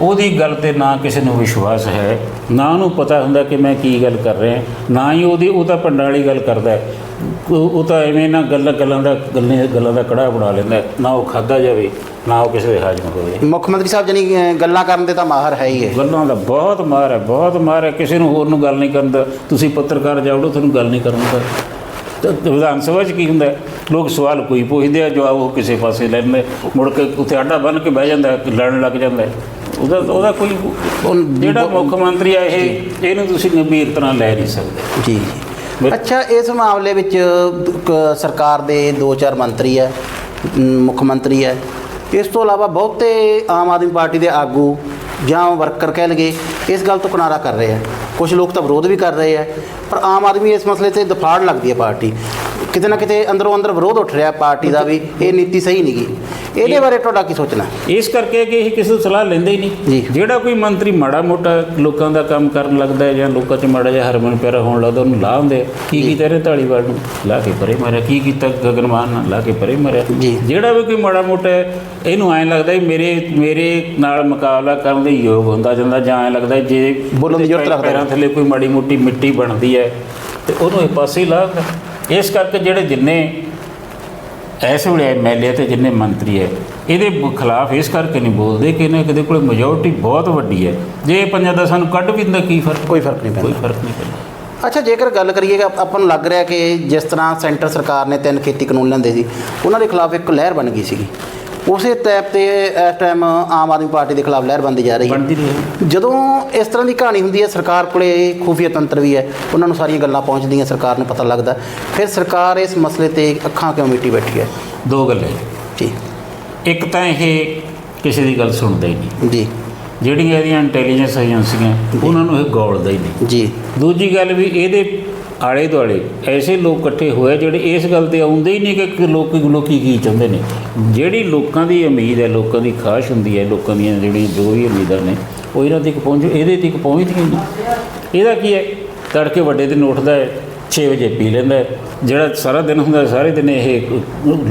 S2: ਉਹਦੀ ਗੱਲ ਤੇ ਨਾ ਕਿਸੇ ਨੂੰ ਵਿਸ਼ਵਾਸ ਹੈ ਨਾ ਉਹਨੂੰ ਪਤਾ ਹੁੰਦਾ ਕਿ ਮੈਂ ਕੀ ਗੱਲ ਕਰ ਰਿਹਾ ਨਾ ਹੀ ਉਹਦੀ ਉਹ ਤਾਂ ਪੰਡਾਂ ਵਾਲੀ ਗੱਲ ਕਰਦਾ। ਉਹ ਤਾਂ ਐਵੇਂ ਨਾ ਗੱਲਾਂ ਗੱਲਾਂ ਦਾ ਗੱਲਾਂ ਗੱਲਾਂ ਦਾ ਕੜਾ ਬਣਾ ਲੈਂਦਾ। ਨਾ ਉਹ ਖਾਦਾ ਜਾਵੇ ਨਾ ਉਹ ਕਿਸੇ ਦੇ ਹਾਜ਼ਮ ਹੋਵੇ
S1: ਮੁੱਖ ਮੰਤਰੀ ਸਾਹਿਬ ਜਾਨੀ ਗੱਲਾਂ ਕਰਨ ਦੇ ਤਾਂ ਮਾਹਰ ਹੈ ਹੀ ਹੈ
S2: ਗੱਲਾਂ ਦਾ ਬਹੁਤ ਮਾਰ ਹੈ ਬਹੁਤ ਮਾਰ ਹੈ ਕਿਸੇ ਨੂੰ ਹੋਰ ਨੂੰ ਗੱਲ ਨਹੀਂ ਕਰਨ ਦਾ ਤੁਸੀਂ ਪੱਤਰਕਾਰ ਜਾਵੜੋ ਤੁਹਾਨੂੰ ਗੱਲ ਨਹੀਂ ਕਰਨ ਦਾ ਤਾਂ ਵਿਧਾਨ ਸਭਾ 'ਚ ਕੀ ਹੁੰਦਾ? ਲੋਕ ਸਵਾਲ ਕੋਈ ਪੁੱਛਦੇ ਆ ਜਵਾਬ ਉਹ ਕਿਸੇ ਪਾਸੇ ਲੈਂਦੇ ਮੁੜ ਕੇ ਉੱਥੇ ਆਡਾ ਬੰਨ ਕੇ ਬਹਿ ਜਾਂਦਾ ਲੜਨ ਲੱਗ ਜਾਂਦਾ। ਉਹਦਾ ਉਹਦਾ ਕੋਈ ਜਿਹੜਾ ਮੁੱਖ ਮੰਤਰੀ ਆ ਇਹ ਇਹਨੂੰ ਤੁਸੀਂ ਗੰਭੀਰ ਤਰ੍ਹਾਂ ਲੈ ਨਹੀਂ ਸਕਦੇ।
S1: ਜੀ ਜੀ। ਅੱਛਾ ਇਸ ਮਾਮਲੇ ਵਿੱਚ ਸਰਕਾਰ ਦੇ ਦੋ ਚਾਰ ਮੰਤਰੀ ਹੈ ਮੁੱਖ ਮੰਤਰੀ ਹੈ ਇਸ ਤੋਂ ਇਲਾਵਾ ਬਹੁਤੇ ਆਮ ਆਦਮੀ ਪਾਰਟੀ ਦੇ ਆਗੂ ਜਾਂ ਵਰਕਰ ਕਹਿ ਲਗੇ ਇਸ ਗੱਲ ਤੋਂ ਕਿਨਾਰਾ ਕਰ ਰਹੇ ਆ। ਕੁਝ ਲੋਕ ਤਾਂ ਵਿਰੋਧ ਵੀ ਕਰ ਰਹੇ ਆ ਪਰ ਆਮ ਆਦਮੀ ਇਸ ਮਸਲੇ ਤੇ ਦਫਾੜ ਲੱਗਦੀ ਹੈ ਪਾਰਟੀ। ਕਿਤੇ ਨਾ ਕਿਤੇ ਅੰਦਰੋਂ ਅੰਦਰ ਵਿਰੋਧ ਉੱਠ ਰਿਹਾ ਪਾਰਟੀ ਦਾ ਵੀ ਇਹ ਨੀਤੀ ਸਹੀ ਨਹੀਂਗੀ ਇਹਦੇ ਬਾਰੇ ਤੁਹਾਡਾ ਕੀ ਸੋਚਣਾ?
S2: ਇਸ ਕਰਕੇ ਕਿ ਇਹ ਕਿਸੇ ਤੋਂ ਸਲਾਹ ਲੈਂਦੇ ਹੀ। ਨਹੀਂ। ਜਿਹੜਾ ਕੋਈ ਮੰਤਰੀ ਮਾੜਾ ਮੋਟਾ ਲੋਕਾਂ ਦਾ ਕੰਮ ਕਰਨ ਲੱਗਦਾ ਹੈ ਜਾਂ ਲੋਕਾਂ 'ਚ ਮਾੜਾ ਜਿਹਾ ਹਰਮਨ ਪਿਆਰਾ ਹੋਣ ਲੱਗਦਾ ਉਹਨੂੰ ਲਾਹ ਹੁੰਦੇ ਆ। ਕੀ ਕੀਤਾ ਇਹਨੇ ਢਾਲੀਵਾਲ ਨੂੰ? ਲਾ ਕੇ ਪਰੇ ਮਾਰਿਆ। ਕੀ ਕੀਤਾ ਗਗਨਮਾਨ ਨਾਲ? ਲਾ ਕੇ ਪਰੇ ਮਾਰਿਆ। ਜਿਹੜਾ ਵੀ ਕੋਈ ਮਾੜਾ ਮੋਟਾ ਇਹਨੂੰ ਐਂ ਲੱਗਦਾ ਮੇਰੇ ਮੇਰੇ ਨਾਲ ਮੁਕਾਬਲਾ ਕਰਨ ਦੇ ਯੋਗ ਹੁੰਦਾ ਜਾਂਦਾ ਜਾਂ ਐਂ ਲੱਗਦਾ ਜੇ
S1: ਬੋਲਣ ਦੀ ਜ਼ਰੂਰਤ ਰੱਖਦਾ।
S2: ਪੈਰਾਂ ਥੱਲੇ ਕੋਈ ਮਾੜੀ ਮੋਟੀ ਮਿੱਟੀ ਬਣਦੀ ਹੈ ਤੇ ਉਹਨੂੰ ਇਹ ਪਾਸੇ ਲਾਹ ਇਸ ਕਰਕੇ ਜਿਹੜੇ ਜਿੰਨੇ ਇਸ ਵੇਲੇ ਐਮਐਲਏ ਤੇ ਜਿੰਨੇ ਮੰਤਰੀ ਹੈ ਇਹਦੇ ਖਿਲਾਫ ਇਸ ਕਰਕੇ ਨਹੀਂ ਬੋਲਦੇ ਕਿ ਇਹਨਾਂ ਕਿਤੇ ਕੋਲ ਮੈਜੋਰਟੀ ਬਹੁਤ ਵੱਡੀ ਹੈ ਜੇ ਪੰਜਾਂ ਦਾ ਸਾਨੂੰ ਕੱਢ ਵੀ ਦਿੰਦਾ ਕੀ ਫ਼ਰਕ?
S1: ਕੋਈ ਫ਼ਰਕ ਨਹੀਂ
S2: ਕੋਈ
S1: ਪੈਂਦਾ
S2: ਫ਼ਰਕ ਨਹੀਂ ਪੈਂਦਾ।
S1: ਅੱਛਾ ਜੇਕਰ ਗੱਲ ਕਰੀਏ ਕਿ ਆਪ- ਨੂੰ ਲੱਗ ਰਿਹਾ ਕਿ ਜਿਸ ਤਰ੍ਹਾਂ ਸੈਂਟਰ ਸਰਕਾਰ ਨੇ ਤਿੰਨ ਖੇਤੀ ਕਾਨੂੰਨ ਲਿਆਂਦੇ ਸੀ ਉਹਨਾਂ ਦੇ ਖਿਲਾਫ ਇੱਕ ਲਹਿਰ ਬਣ ਗਈ ਸੀਗੀ। ਉਸੇ ਟੈਪ ਤੇ ਇਸ ਟਾਈਮ ਆਮ ਆਦਮੀ ਪਾਰਟੀ ਦੇ ਖਿਲਾਫ ਲਹਿਰ ਬਣਦੀ ਜਾ ਰਹੀ ਹੈ।
S2: ਬਣਦੀ ਰਹੀ
S1: ਜਦੋਂ ਇਸ ਤਰ੍ਹਾਂ ਦੀ ਕਹਾਣੀ ਹੁੰਦੀ ਹੈ ਸਰਕਾਰ ਕੋਲੇ ਖੂਫੀਆ ਤੰਤਰ ਵੀ ਹੈ ਉਹਨਾਂ ਨੂੰ ਸਾਰੀਆਂ ਗੱਲਾਂ ਪਹੁੰਚਦੀਆਂ ਸਰਕਾਰ ਨੂੰ ਪਤਾ ਲੱਗਦਾ। ਫਿਰ ਸਰਕਾਰ ਇਸ ਮਸਲੇ ਤੇ ਅੱਖਾਂ ਕਿਉਂ ਮਿੱਟੀ ਬੈਠੀ ਹੈ?
S2: ਦੋ ਗੱਲਾਂ
S1: ਜੀ।
S2: ਇੱਕ ਤਾਂ ਇਹ ਕਿਸੇ ਦੀ ਗੱਲ ਸੁਣਦਾ ਹੀ ਨਹੀਂ।
S1: ਜੀ।
S2: ਜਿਹੜੀਆਂ ਇਹਦੀਆਂ ਇੰਟੈਲੀਜੈਂਸ ਏਜੰਸੀਆਂ ਉਹਨਾਂ ਨੂੰ ਇਹ ਗੌਲਦਾ ਹੀ ਨਹੀਂ।
S1: ਜੀ।
S2: ਦੂਜੀ ਗੱਲ ਵੀ ਇਹਦੇ ਆਲੇ ਦੁਆਲੇ ਐਸੇ ਲੋਕ ਇਕੱਠੇ ਹੋਏ ਜਿਹੜੇ ਇਸ ਗੱਲ ਤੇ ਆਉਂਦੇ ਹੀ ਨਹੀਂ ਕਿ ਲੋਕ ਲੋਕੀ ਕੀ ਚਾਹੁੰਦੇ ਨੇ। ਜਿਹੜੀ ਲੋਕਾਂ ਦੀ ਉਮੀਦ ਹੈ, ਲੋਕਾਂ ਦੀ ਖਾਸ਼ ਹੁੰਦੀ ਹੈ, ਲੋਕਾਂ ਦੀਆਂ ਜਿਹੜੀਆਂ ਜੋ ਵੀ ਉਮੀਦਾਂ ਨੇ, ਉਹ ਇਹਨਾਂ ਤੱਕ ਪਹੁੰਚ। ਇਹਦੇ ਤੱਕ ਪਹੁੰਚਦੀਆਂ ਨਹੀਂ। ਇਹਦਾ ਕੀ ਹੈ? ਤੜਕੇ ਵੱਡੇ ਦਿਨ ਉੱਠਦਾ ਹੈ 6 ਵਜੇ ਪੀ ਲੈਂਦਾ ਜਿਹੜਾ ਸਾਰਾ ਦਿਨ ਹੁੰਦਾ, ਸਾਰੇ ਦਿਨ ਇਹ